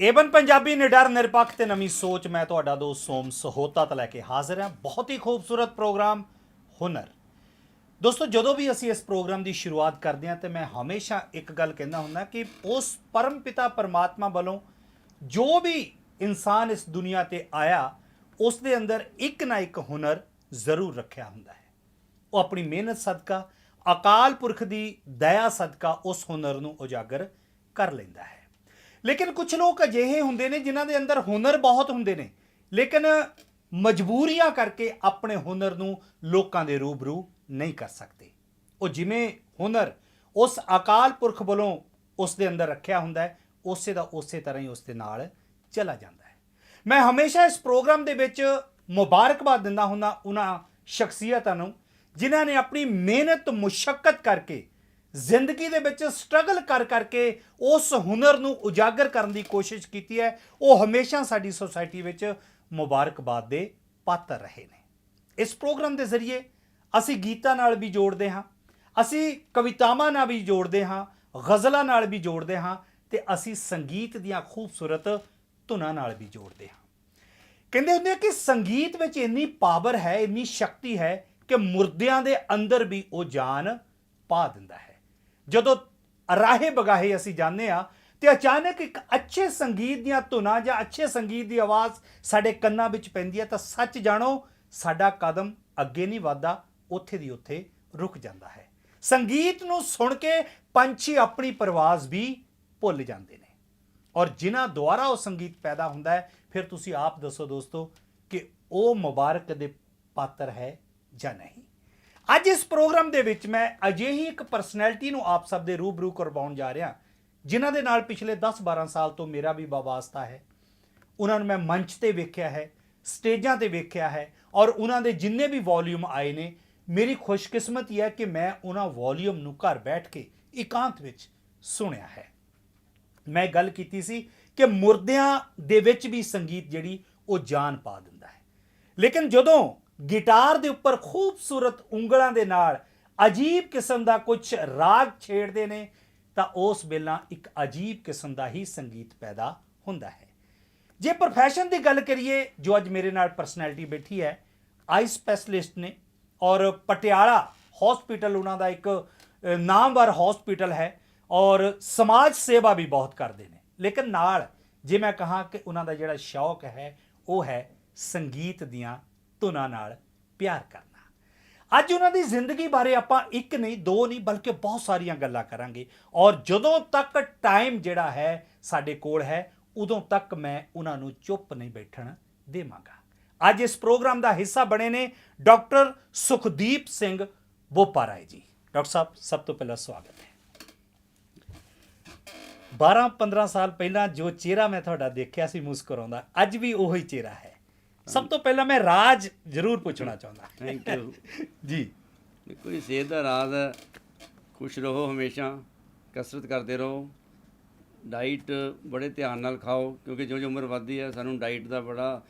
Avon Punjabi ਨਿਡਰ ਨਿਰਪੱਖ ਤੇ ਨਵੀਂ ਸੋਚ। ਮੈਂ ਤੁਹਾਡਾ ਦੋਸਤ ਸੋਮ ਸਹੋਤਾ ਤੋਂ ਲੈ ਕੇ ਹਾਜ਼ਰ ਹਾਂ। ਬਹੁਤ ਹੀ ਖੂਬਸੂਰਤ ਪ੍ਰੋਗਰਾਮ, ਹੁਨਰ। ਦੋਸਤੋ, ਜਦੋਂ ਵੀ ਅਸੀਂ ਇਸ ਪ੍ਰੋਗਰਾਮ ਦੀ ਸ਼ੁਰੂਆਤ ਕਰਦੇ ਹਾਂ, ਤੇ ਮੈਂ ਹਮੇਸ਼ਾ ਇੱਕ ਗੱਲ ਕਹਿੰਦਾ ਹੁੰਦਾ ਕਿ ਉਸ ਪਰਮ ਪਿਤਾ ਪਰਮਾਤਮਾ ਵੱਲੋਂ ਜੋ ਵੀ ਇਨਸਾਨ ਇਸ ਦੁਨੀਆ ਤੇ ਆਇਆ, ਉਸ ਦੇ ਅੰਦਰ ਇੱਕ ਨਾ ਇੱਕ ਹੁਨਰ ਜ਼ਰੂਰ ਰੱਖਿਆ ਹੁੰਦਾ ਹੈ। ਉਹ ਆਪਣੀ ਮਿਹਨਤ ਸਦਕਾ, ਅਕਾਲ ਪੁਰਖ ਦੀ ਦਇਆ ਸਦਕਾ ਉਸ ਹੁਨਰ ਨੂੰ ਉਜਾਗਰ ਕਰ ਲੈਂਦਾ ਹੈ। ਲੇਕਿਨ ਕੁਝ ਲੋਕ ਅਜਿਹੇ ਹੁੰਦੇ ਨੇ ਜਿਨ੍ਹਾਂ ਦੇ ਅੰਦਰ ਹੁਨਰ ਬਹੁਤ ਹੁੰਦੇ ਨੇ। ਲੇਕਿਨ ਮਜਬੂਰੀਆਂ ਕਰਕੇ ਆਪਣੇ ਹੁਨਰ ਨੂੰ ਲੋਕਾਂ ਦੇ ਰੂਬਰੂ ਨਹੀਂ ਕਰ ਸਕਦੇ। ਉਹ ਜਿਵੇਂ ਹੁਨਰ ਉਸ ਅਕਾਲ ਪੁਰਖ ਵੱਲੋਂ ਉਸ ਦੇ ਅੰਦਰ ਰੱਖਿਆ ਹੁੰਦਾ ਹੈ, ਉਸੇ ਦਾ ਉਸੇ ਤਰ੍ਹਾਂ ਹੀ ਉਸ ਦੇ ਨਾਲ ਚਲਾ ਜਾਂਦਾ ਹੈ। ਮੈਂ ਹਮੇਸ਼ਾ ਇਸ ਪ੍ਰੋਗਰਾਮ ਦੇ ਵਿੱਚ ਮੁਬਾਰਕਬਾਦ ਦਿੰਦਾ ਹੁੰਦਾ, ਉਹਨਾਂ ਸ਼ਖਸੀਅਤਾਂ ਨੂੰ, ਜਿਨ੍ਹਾਂ ਨੇ ਆਪਣੀ ਮਿਹਨਤ ਮੁਸ਼ਕਲ ਕਰਕੇ ਜ਼ਿੰਦਗੀ ਦੇ ਵਿੱਚ ਸਟਰਗਲ ਕਰ ਕਰਕੇ ਉਸ ਹੁਨਰ ਨੂੰ ਉਜਾਗਰ ਕਰਨ ਦੀ ਕੋਸ਼ਿਸ਼ ਕੀਤੀ ਹੈ, ਉਹ ਹਮੇਸ਼ਾ ਸਾਡੀ ਸੋਸਾਇਟੀ ਵਿੱਚ ਮੁਬਾਰਕਬਾਦ ਦੇ ਪਾਤਰ ਰਹੇ ਨੇ। ਇਸ ਪ੍ਰੋਗਰਾਮ ਦੇ ਜ਼ਰੀਏ ਅਸੀਂ ਗੀਤਾਂ ਨਾਲ ਵੀ ਜੋੜਦੇ ਹਾਂ, ਅਸੀਂ ਕਵਿਤਾਵਾਂ ਨਾਲ ਵੀ ਜੋੜਦੇ ਹਾਂ, ਗ਼ਜ਼ਲਾਂ ਨਾਲ ਵੀ ਜੋੜਦੇ ਹਾਂ ਤੇ ਅਸੀਂ ਸੰਗੀਤ ਦੀਆਂ ਖੂਬਸੂਰਤ ਧੁਨਾਂ ਨਾਲ ਵੀ ਜੋੜਦੇ ਹਾਂ। ਕਹਿੰਦੇ ਹੁੰਦੇ ਆ ਕਿ ਸੰਗੀਤ ਵਿੱਚ ਇੰਨੀ ਪਾਵਰ ਹੈ, ਇੰਨੀ ਸ਼ਕਤੀ ਹੈ ਕਿ ਮੁਰਦਿਆਂ ਦੇ ਅੰਦਰ ਵੀ ਉਹ ਜਾਨ ਪਾ ਦਿੰਦਾ ਹੈ। ਜਦੋਂ ਰਾਹੇ ਬਗਾਹੇ ਅਸੀਂ ਜਾਂਦੇ ਆ ਤੇ ਅਚਾਨਕ ਇੱਕ ਅੱਛੇ ਸੰਗੀਤ ਦੀਆਂ ਧੁਨਾਂ ਜਾਂ ਅੱਛੇ ਸੰਗੀਤ ਦੀ ਆਵਾਜ਼ ਸਾਡੇ ਕੰਨਾਂ ਵਿੱਚ ਪੈਂਦੀ ਹੈ ਤਾਂ ਸੱਚ ਜਾਣੋ, ਸਾਡਾ ਕਦਮ ਅੱਗੇ ਨਹੀਂ ਵਧਦਾ, ਉੱਥੇ ਦੀ ਉੱਥੇ ਰੁਕ ਜਾਂਦਾ ਹੈ। ਸੰਗੀਤ ਨੂੰ ਸੁਣ ਕੇ ਪੰਛੀ ਆਪਣੀ ਪਰਵਾਜ਼ ਵੀ ਭੁੱਲ ਜਾਂਦੇ ਨੇ। ਔਰ ਜਿਨ੍ਹਾਂ ਦੁਆਰਾ ਉਹ ਸੰਗੀਤ ਪੈਦਾ ਹੁੰਦਾ ਹੈ, ਫਿਰ ਤੁਸੀਂ ਆਪ ਦੱਸੋ ਦੋਸਤੋ ਕਿ ਉਹ ਮੁਬਾਰਕ ਦੇ ਪਾਤਰ ਹੈ ਜਾਂ ਨਹੀਂ। ਅੱਜ ਇਸ ਪ੍ਰੋਗਰਾਮ ਦੇ ਵਿੱਚ ਮੈਂ ਅਜਿਹੀ ਇੱਕ ਪਰਸਨੈਲਿਟੀ ਨੂੰ ਆਪ ਸਭ ਦੇ ਰੂਬਰੂ ਕਰਵਾਉਣ ਜਾ ਰਿਹਾ। ਜਿਨ੍ਹਾਂ ਦੇ ਨਾਲ ਪਿਛਲੇ 10-12 ਸਾਲ ਤੋਂ ਮੇਰਾ ਵੀ ਵਾਸਤਾ ਹੈ। ਉਹਨਾਂ ਨੂੰ ਮੈਂ ਮੰਚ ਤੇ ਵੇਖਿਆ ਹੈ, ਸਟੇਜਾਂ ਤੇ ਵੇਖਿਆ ਹੈ ਔਰ ਉਹਨਾਂ ਦੇ ਜਿੰਨੇ ਵੀ ਵੋਲਿਊਮ ਆਏ ਨੇ, ਮੇਰੀ ਖੁਸ਼ਕਿਸਮਤੀ ਹੈ ਕਿ ਮੈਂ ਉਹਨਾਂ ਵੋਲਿਊਮ ਨੂੰ ਘਰ ਬੈਠ ਕੇ ਇਕਾਂਤ ਵਿੱਚ ਸੁਣਿਆ ਹੈ। ਮੈਂ ਗੱਲ ਕੀਤੀ ਸੀ ਕਿ ਮੁਰਦਿਆਂ ਦੇ ਵਿੱਚ ਵੀ ਸੰਗੀਤ ਜਿਹੜੀ ਉਹ ਜਾਨ ਪਾ ਦਿੰਦਾ ਹੈ। ਲੇਕਿਨ ਜਦੋਂ ਗਿਟਾਰ ਦੇ ਉੱਪਰ ਖੂਬਸੂਰਤ ਉਂਗਲਾਂ ਦੇ ਨਾਲ ਅਜੀਬ ਕਿਸਮ ਦਾ ਕੁਝ ਰਾਗ ਛੇੜਦੇ ਨੇ, ਤਾਂ ਉਸ ਵੇਲਾ ਇੱਕ ਅਜੀਬ ਕਿਸਮ ਦਾ ਹੀ ਸੰਗੀਤ ਪੈਦਾ ਹੁੰਦਾ ਹੈ। ਜੇ ਪ੍ਰੋਫੈਸ਼ਨ ਦੀ ਗੱਲ ਕਰੀਏ, ਜੋ ਅੱਜ ਮੇਰੇ ਨਾਲ ਪਰਸਨੈਲਿਟੀ ਬੈਠੀ ਹੈ ਆਈ ਸਪੈਸ਼ਲਿਸਟ ਨੇ, ਔਰ ਪਟਿਆਲਾ ਹਸਪੀਟਲ ਉਹਨਾਂ ਦਾ ਇੱਕ ਨਾਮਵਰ ਹਸਪੀਟਲ ਹੈ, ਔਰ ਸਮਾਜ ਸੇਵਾ ਵੀ ਬਹੁਤ ਕਰਦੇ ਨੇ। ਲੇਕਿਨ ਨਾਲ ਜੇ ਮੈਂ ਕਹਾਂ ਕਿ ਉਹਨਾਂ ਦਾ ਜਿਹੜਾ ਸ਼ੌਕ ਹੈ, ਉਹ ਹੈ ਸੰਗੀਤ ਦੀਆਂ ਧੁਨਾਂ ਨਾਲ ਪਿਆਰ ਕਰਨਾ। ਅੱਜ ਉਹਨਾਂ ਦੀ ਜ਼ਿੰਦਗੀ ਬਾਰੇ ਆਪਾਂ ਇੱਕ ਨਹੀਂ, ਦੋ ਨਹੀਂ, ਬਲਕਿ ਬਹੁਤ ਸਾਰੀਆਂ ਗੱਲਾਂ ਕਰਾਂਗੇ। ਔਰ ਜਦੋਂ ਤੱਕ ਟਾਈਮ ਜਿਹੜਾ ਹੈ ਸਾਡੇ ਕੋਲ ਹੈ, ਉਦੋਂ ਤੱਕ ਮੈਂ ਉਹਨਾਂ ਨੂੰ ਚੁੱਪ ਨਹੀਂ ਬੈਠਣ ਦੇਵਾਂਗਾ। ਅੱਜ ਇਸ ਪ੍ਰੋਗਰਾਮ ਦਾ ਹਿੱਸਾ ਬਣੇ ਨੇ ਡਾਕਟਰ ਸੁਖਦੀਪ ਸਿੰਘ ਬੋਪਾਰਾਏ ਜੀ। ਡਾਕਟਰ ਸਾਹਿਬ, ਸਭ ਤੋਂ ਪਹਿਲਾਂ ਸਵਾਗਤ ਹੈ। 12-15 ਸਾਲ ਪਹਿਲਾਂ ਜੋ ਚਿਹਰਾ ਮੈਂ ਤੁਹਾਡਾ ਦੇਖਿਆ ਸੀ ਮੁਸਕਰਾਉਂਦਾ, ਅੱਜ ਵੀ ਉਹੀ ਚਿਹਰਾ ਹੈ। ਸਭ ਤੋਂ ਪਹਿਲਾਂ ਮੈਂ ਰਾਜ ਜ਼ਰੂਰ ਪੁੱਛਣਾ ਚਾਹੁੰਦਾ। ਥੈਂਕ ਯੂ ਜੀ। ਦੇਖੋ ਜੀ ਸਿਹਤ ਦਾ ਰਾਜ਼ ਹੈ। ਖੁਸ਼ ਰਹੋ ਹਮੇਸ਼ਾ ਕਸਰਤ ਕਰਦੇ ਰਹੋ। ਡਾਈਟ ਬੜੇ ਧਿਆਨ ਨਾਲ ਖਾਓ ਕਿਉਂਕਿ ਜਿਉਂ ਜਿਉਂ ਉਮਰ ਵੱਧਦੀ ਹੈ ਸਾਨੂੰ ਡਾਈਟ ਦਾ ਬੜਾ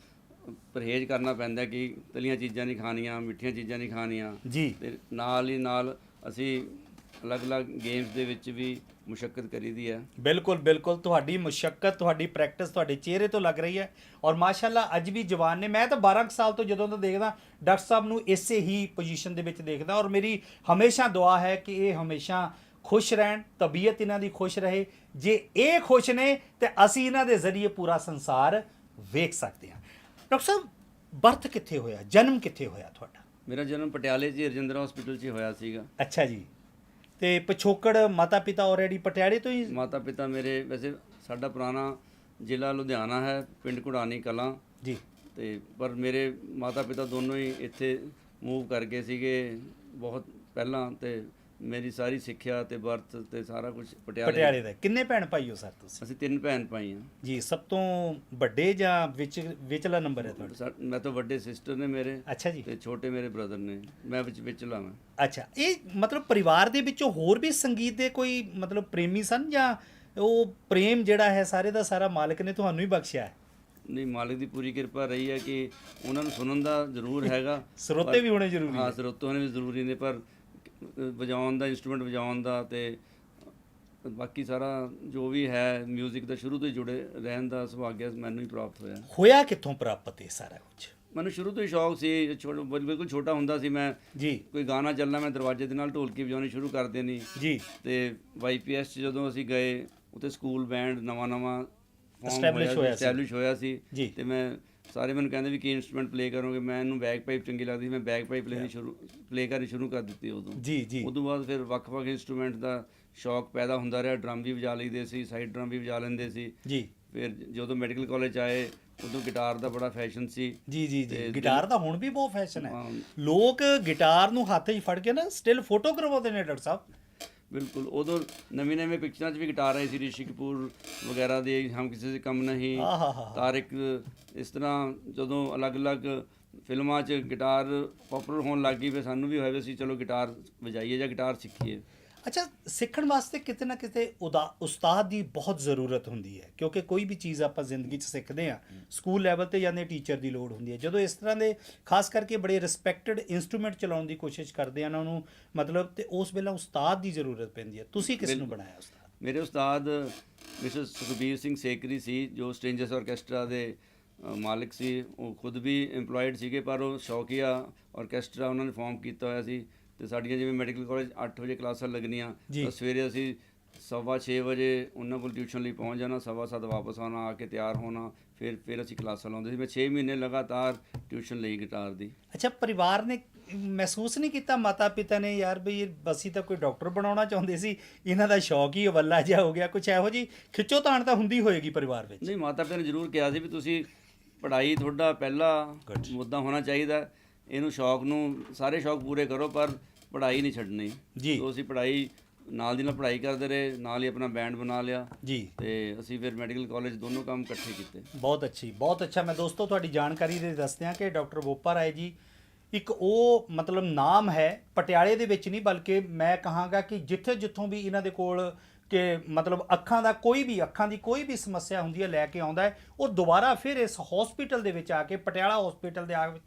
ਪਰਹੇਜ਼ ਕਰਨਾ ਪੈਂਦਾ ਕਿ ਤਲੀਆਂ ਚੀਜ਼ਾਂ ਨਹੀਂ ਖਾਣੀਆਂ ਮਿੱਠੀਆਂ ਚੀਜ਼ਾਂ ਨਹੀਂ ਖਾਣੀਆਂ। ਜੀ। ਤੇ ਨਾਲ ਹੀ ਨਾਲ ਅਸੀਂ ਅਲੱਗ-ਅਲੱਗ ਗੇਮਸ ਦੇ ਵਿੱਚ ਵੀ ਮੁਸ਼ਕਲ ਕਰੀਦੀ ਹੈ ਬਿਲਕੁਲ ਬਿਲਕੁਲ। ਤੁਹਾਡੀ ਮੁਸ਼ਕਲ ਤੁਹਾਡੀ ਪ੍ਰੈਕਟਿਸ ਤੁਹਾਡੇ ਚਿਹਰੇ ਤੋਂ ਲੱਗ ਰਹੀ ਹੈ ਔਰ ਮਾਸ਼ਾਅੱਲਾ ਅੱਜ ਵੀ ਜਵਾਨ ਨੇ ਮੈਂ ਤਾਂ 12 ਕੁ ਸਾਲ ਤੋਂ ਜਦੋਂ ਤੋਂ ਦੇਖਦਾ ਡਾਕਟਰ ਸਾਹਿਬ ਨੂੰ ਇਸੇ ਹੀ ਪੋਜੀਸ਼ਨ ਦੇ ਵਿੱਚ ਦੇਖਦਾ ਔਰ ਮੇਰੀ ਹਮੇਸ਼ਾ ਦੁਆ ਹੈ ਕਿ ਇਹ ਹਮੇਸ਼ਾ ਖੁਸ਼ ਰਹਿਣ ਤਬੀਅਤ ਇਹਨਾਂ ਦੀ ਖੁਸ਼ ਰਹੇ। ਜੇ ਇਹ ਖੁਸ਼ ਨੇ ਤੇ ਅਸੀਂ ਇਹਨਾਂ ਦੇ ਜ਼ਰੀਏ ਪੂਰਾ ਸੰਸਾਰ ਵੇਖ ਸਕਦੇ ਹਾਂ। ਡਾਕਟਰ ਸਾਹਿਬ ਬਰਥ ਕਿੱਥੇ ਹੋਇਆ? ਜਨਮ ਕਿੱਥੇ ਹੋਇਆ ਤੁਹਾਡਾ? ਮੇਰਾ ਜਨਮ ਪਟਿਆਲੇ 'ਚ ਰਜਿੰਦਰਾ ਹਸਪੀਟਲ 'ਚ ਹੋਇਆ ਸੀਗਾ। ਅੱਛਾ ਜੀ। ਤੇ ਪਿਛੋਕੜ ਮਾਤਾ ਪਿਤਾ ਆਲਰੇਡੀ ਪਟਿਆਲੇ ਤੋਂ ਹੀ? ਮਾਤਾ ਪਿਤਾ ਮੇਰੇ ਵੈਸੇ ਸਾਡਾ ਪੁਰਾਣਾ ਜ਼ਿਲ੍ਹਾ ਲੁਧਿਆਣਾ ਹੈ ਪਿੰਡ ਕੁੜਾਨੀ ਕਲਾਂ। ਜੀ। ਤੇ ਪਰ ਮੇਰੇ ਮਾਤਾ ਪਿਤਾ ਦੋਨੋਂ ਹੀ ਇੱਥੇ ਮੂਵ ਕਰ ਗਏ ਸੀਗੇ ਬਹੁਤ ਪਹਿਲਾਂ ਤੇ ਮੇਰੀ ਸਾਰੀ ਸਿੱਖਿਆ ਤੇ ਬਰਥ ਤੇ ਸਾਰਾ ਕੁਝ ਪਟਿਆਲੇ ਪਟਿਆਲੇ ਦਾ। ਕਿੰਨੇ ਭੈਣ ਭਾਈ ਹੋ ਸਰ ਤੁਸੀਂ? ਅਸੀਂ ਤਿੰਨ ਭੈਣ ਭਾਈ ਹਾਂ। ਜੀ ਸਭ ਤੋਂ ਵੱਡੇ ਜਾਂ ਵਿੱਚ ਵਿਚਲਾ ਨੰਬਰ ਹੈ ਤੁਹਾਡਾ? ਸਾ- ਮੈਂ ਤੋਂ ਵੱਡੇ ਸਿਸਟਰ ਨੇ ਮੇਰੇ ਅੱਛਾ ਜੀ। ਤੇ ਛੋਟੇ ਮੇਰੇ ਬ੍ਰਦਰ ਨੇ। ਮੈਂ ਵਿੱਚ ਵਿਚਲਾ ਮੈਂ ਅੱਛਾ ਇਹ ਮਤਲਬ ਪਰਿਵਾਰ ਦੇ ਵਿੱਚੋਂ ਹੋਰ ਵੀ ਸੰਗੀਤ ਦੇ ਕੋਈ ਮਤਲਬ ਪ੍ਰੇਮੀ ਸਨ ਜਾਂ ਉਹ ਪ੍ਰੇਮ ਜਿਹੜਾ ਹੈ ਸਾਰੇ ਦਾ ਸਾਰਾ ਮਾਲਕ ਨੇ ਤੁਹਾਨੂੰ ਹੀ ਬਖਸ਼ਿਆ ਹੈ? ਨਹੀਂ ਮਾਲਿਕ ਦੀ ਪੂਰੀ ਕਿਰਪਾ ਰਹੀ ਹੈ ਕਿ ਉਹਨਾਂ ਨੂੰ ਸੁਣਨ ਦਾ ਜ਼ਰੂਰ ਹੈਗਾ। ਸਰੋਤੇ ਵੀ ਹੋਣੇ ਜ਼ਰੂਰੀ ਹੈ ਸਰੋਤੇ ਹੋਣੇ ਵੀ ਜ਼ਰੂਰੀ ਨੇ ਪਰ ਵਜਾਉਣ ਦਾ ਇਨਸਟਰੂਮੈਂਟ ਵਜਾਉਣ ਦਾ ਤੇ ਬਾਕੀ ਸਾਰਾ ਜੋ ਵੀ ਹੈ 뮤직 ਦਾ ਸ਼ੁਰੂ ਤੋਂ ਹੀ ਜੁੜੇ ਰਹਿਣ ਦਾ ਸੁਭਾਗਿਆ ਮੈਨੂੰ ਹੀ ਪ੍ਰਾਪਤ ਹੋਇਆ। ਹੋਇਆ ਕਿੱਥੋਂ ਪ੍ਰਾਪਤ ਇਹ ਸਾਰਾ ਕੁਝ ਮੈਨੂੰ ਸ਼ੁਰੂ ਤੋਂ ਹੀ ਸ਼ੌਕ ਸੀ ਛੋਟਾ ਬਿਲਕੁਲ ਛੋਟਾ ਹੁੰਦਾ ਸੀ ਮੈਂ। ਜੀ। ਕੋਈ ਗਾਣਾ ਚੱਲਣਾ ਮੈਂ ਦਰਵਾਜ਼ੇ ਦੇ ਨਾਲ ਢੋਲਕੀ ਵਜਾਉਣੀ ਸ਼ੁਰੂ ਕਰ ਦੇਣੀ। ਜੀ। ਤੇ ਵਾਈਪੀਐਸ ਚ ਜਦੋਂ ਅਸੀਂ ਗਏ ਉੱਥੇ ਸਕੂਲ ਬੈਂਡ ਨਵਾਂ ਨਵਾਂ Establish ਹੋਇਆ ਸੀ। ਐਸਟੈਬਲਿਸ਼ ਹੋਇਆ ਸੀ। ਤੇ ਮੈਂ ਸਾਰੇ ਮੈਨੂੰ ਕਹਿੰਦੇ ਵੀ ਕੀ ਇਨਸਟਰੂਮੈਂਟ ਪਲੇ ਕਰੋਗੇ? ਮੈਂ ਇਹਨੂੰ ਬੈਕ ਪਾਈਪ ਚੰਗੀ ਲੱਗਦੀ ਮੈਂ ਬੈਕ ਪਾਈਪ ਪਲੇ ਸ਼ੁਰੂ ਪਲੇ ਕਰਨੀ ਸ਼ੁਰੂ ਕਰ ਦਿੱਤੀ ਉਦੋਂ। ਜੀ ਜੀ। ਉਦੋਂ ਬਾਅਦ ਫਿਰ ਵੱਖ-ਵੱਖ ਇਨਸਟਰੂਮੈਂਟ ਦਾ ਸ਼ੌਕ ਪੈਦਾ ਹੁੰਦਾ ਰਿਹਾ। ਡਰਮ ਵੀ ਵਜਾ ਲਈਦੇ ਸੀ ਸਾਈਡ ਡਰਮ ਵੀ ਵਜਾ ਲੈਂਦੇ ਸੀ। ਜੀ। ਫਿਰ ਜਦੋਂ ਮੈਡੀਕਲ ਕਾਲਜ ਆਏ ਉਦੋਂ ਗਿਟਾਰ ਦਾ ਬੜਾ ਫੈਸ਼ਨ ਸੀ। ਜੀ ਜੀ ਜੀ। ਗਿਟਾਰ ਦਾ ਹੁਣ ਵੀ ਬਹੁਤ ਫੈਸ਼ਨ ਹੈ। ਹਾਂ। ਲੋਕ ਗਿਟਾਰ ਨੂੰ ਹੱਥ 'ਚ ਫੜ ਕੇ ਨਾ ਸਟਿਲ ਫੋਟੋ ਕਰਵਾਉਂਦੇ ਨੇ ਡਾਕਟਰ ਸਾਹਿਬ। ਬਿਲਕੁਲ ਉਦੋਂ ਨਵੀਂ ਨਵੀਂ ਪਿਕਚਰਾਂ 'ਚ ਵੀ ਗਿਟਾਰ ਆਏ ਸੀ ਰਿਸ਼ੀ ਕਪੂਰ ਵਗੈਰਾ ਦੇ ਹਮ ਕਿਸੇ ਸੇ ਕਮ ਨਹੀਂ। ਤਾਰਿਕ ਇਸ ਤਰ੍ਹਾਂ ਜਦੋਂ ਅਲੱਗ-ਅਲੱਗ ਫਿਲਮਾਂ 'ਚ ਗਿਟਾਰ ਪਪੂਲਰ ਹੋਣ ਲੱਗ ਗਈ ਫਿਰ ਸਾਨੂੰ ਵੀ ਹੋਇਆ ਵੀ ਅਸੀਂ ਚਲੋ ਗਿਟਾਰ ਵਜਾਈਏ ਜਾਂ ਗਿਟਾਰ ਸਿੱਖੀਏ ਅੱਛਾ ਸਿੱਖਣ ਵਾਸਤੇ ਕਿਤੇ ਨਾ ਕਿਤੇ ਉਦਾ ਉਸਤਾਦ ਦੀ ਬਹੁਤ ਜ਼ਰੂਰਤ ਹੁੰਦੀ ਹੈ ਕਿਉਂਕਿ ਕੋਈ ਵੀ ਚੀਜ਼ ਆਪਾਂ ਜ਼ਿੰਦਗੀ 'ਚ ਸਿੱਖਦੇ ਆ ਸਕੂਲ ਲੈਵਲ ਤੇ ਜਾਂਦੇ ਟੀਚਰ ਦੀ ਲੋੜ ਹੁੰਦੀ ਹੈ। ਜਦੋਂ ਇਸ ਤਰ੍ਹਾਂ ਦੇ ਖਾਸ ਕਰਕੇ ਬੜੇ ਰਿਸਪੈਕਟਡ ਇਨਸਟਰੂਮੈਂਟ ਚਲਾਉਣ ਦੀ ਕੋਸ਼ਿਸ਼ ਕਰਦੇ ਆ ਉਹਨਾਂ ਨੂੰ ਮਤਲਬ ਤੇ ਉਸ ਵੇਲੇ ਉਸਤਾਦ ਦੀ ਜ਼ਰੂਰਤ ਪੈਂਦੀ ਹੈ। ਤੁਸੀਂ ਕਿਸ ਨੂੰ ਬਣਾਇਆ ਉਸਤਾਦ? ਮੇਰੇ ਉਸਤਾਦ ਮਿਸਟਰ ਸੁਖਬੀਰ ਸਿੰਘ ਸੇਕਰੀ ਸੀ ਜੋ ਸਟ੍ਰੇਂਜਰਸ ਆਰਕੈਸਟਰਾ ਦੇ ਮਾਲਕ ਸੀ। ਉਹ ਖੁਦ ਵੀ EMPLOYED ਸੀਗੇ ਪਰ ਉਹ ਸ਼ੌਕੀਆ ਆਰਕੈਸਟਰਾ ਉਹਨਾਂ ਨੇ ਫਾਰਮ ਕੀਤਾ ਹੋਇਆ ਸੀ। ਤੇ ਸਾਡੀਆਂ ਜਿਵੇਂ ਮੈਡੀਕਲ ਕਾਲਜ 8 ਵਜੇ ਕਲਾਸਾਂ ਲੱਗਣੀਆਂ। ਤਾਂ ਸਵੇਰੇ ਅਸੀਂ ਸਵਾ ਛੇ ਵਜੇ ਉਹਨਾਂ ਕੋਲ ਟਿਊਸ਼ਨ ਲਈ ਪਹੁੰਚ ਜਾਣਾ ਸਵਾ ਸੱਤ ਵਾਪਸ ਆਉਣਾ ਆ ਕੇ ਤਿਆਰ ਹੋਣਾ ਫਿਰ ਫਿਰ ਅਸੀਂ ਕਲਾਸਾਂ ਲਾਉਂਦੇ ਸੀ ਮੈਂ 6 ਮਹੀਨੇ ਲਗਾਤਾਰ ਟਿਊਸ਼ਨ ਲਈ ਗਿਟਾਰ ਦੀ ਅੱਛਾ ਪਰਿਵਾਰ ਨੇ ਮਹਿਸੂਸ ਨਹੀਂ ਕੀਤਾ ਮਾਤਾ ਪਿਤਾ ਨੇ ਯਾਰ ਬਈ ਇਹ ਅਸੀਂ ਤਾਂ ਕੋਈ ਡਾਕਟਰ ਬਣਾਉਣਾ ਚਾਹੁੰਦੇ ਸੀ ਇਹਨਾਂ ਦਾ ਸ਼ੌਕ ਹੀ ਅਵੱਲਾ ਜਿਹਾ ਹੋ ਗਿਆ ਕੁਝ ਇਹੋ ਜੀ ਖਿੱਚੋ ਤਾਣ ਤਾਂ ਹੁੰਦੀ ਹੋਏਗੀ ਪਰਿਵਾਰ ਵਿੱਚ ਨਹੀਂ ਮਾਤਾ ਪਿਤਾ ਨੇ ਜ਼ਰੂਰ ਕਿਹਾ ਸੀ ਵੀ ਤੁਸੀਂ ਪੜ੍ਹਾਈ ਤੁਹਾਡਾ ਪਹਿਲਾ. ਮੁੱਦਾ ਹੋਣਾ ਚਾਹੀਦਾ ਇਹਨੂੰ ਸ਼ੌਕ ਨੂੰ ਸਾਰੇ ਸ਼ੌਕ ਪੂਰੇ ਕਰੋ ਪਰ ਪੜ੍ਹਾਈ ਨਹੀਂ ਛੱਡਣੀ। ਜੀ। ਸੋ ਅਸੀਂ ਪੜ੍ਹਾਈ ਨਾਲ ਦੀ ਨਾਲ ਪੜ੍ਹਾਈ ਕਰਦੇ ਰਹੇ ਨਾਲ ਹੀ ਆਪਣਾ ਬੈਂਡ ਬਣਾ ਲਿਆ। ਜੀ। ਤੇ ਅਸੀਂ ਫਿਰ ਮੈਡੀਕਲ ਕਾਲਜ ਦੋਨੋਂ ਕੰਮ ਇਕੱਠੇ ਕੀਤੇ। ਬਹੁਤ ਅੱਛੀ ਬਹੁਤ ਅੱਛਾ। ਮੈਂ ਦੋਸਤੋ ਤੁਹਾਡੀ ਜਾਣਕਾਰੀ ਦੇ ਦੱਸਦਿਆਂ ਕਿ ਡਾਕਟਰ ਬੋਪਾ ਰਾਏ ਜੀ ਇੱਕ ਉਹ ਮਤਲਬ ਨਾਮ ਹੈ ਪਟਿਆਲੇ ਦੇ ਵਿੱਚ ਨਹੀਂ ਬਲਕਿ ਮੈਂ ਕਹਾਂਗਾ ਕਿ ਜਿੱਥੇ ਜਿੱਥੋਂ ਵੀ ਇਹਨਾਂ ਦੇ ਕੋਲ ਕਿ ਮਤਲਬ ਅੱਖਾਂ ਦਾ ਕੋਈ ਵੀ ਅੱਖਾਂ ਦੀ ਕੋਈ ਵੀ ਸਮੱਸਿਆ ਹੁੰਦੀ ਹੈ ਲੈ ਕੇ ਆਉਂਦਾ ਹੈ ਉਹ ਦੁਬਾਰਾ ਫਿਰ ਇਸ ਹਸਪੀਟਲ ਦੇ ਵਿੱਚ ਆ ਕੇ ਪਟਿਆਲਾ ਹਸਪੀਟਲ ਦੇ ਆ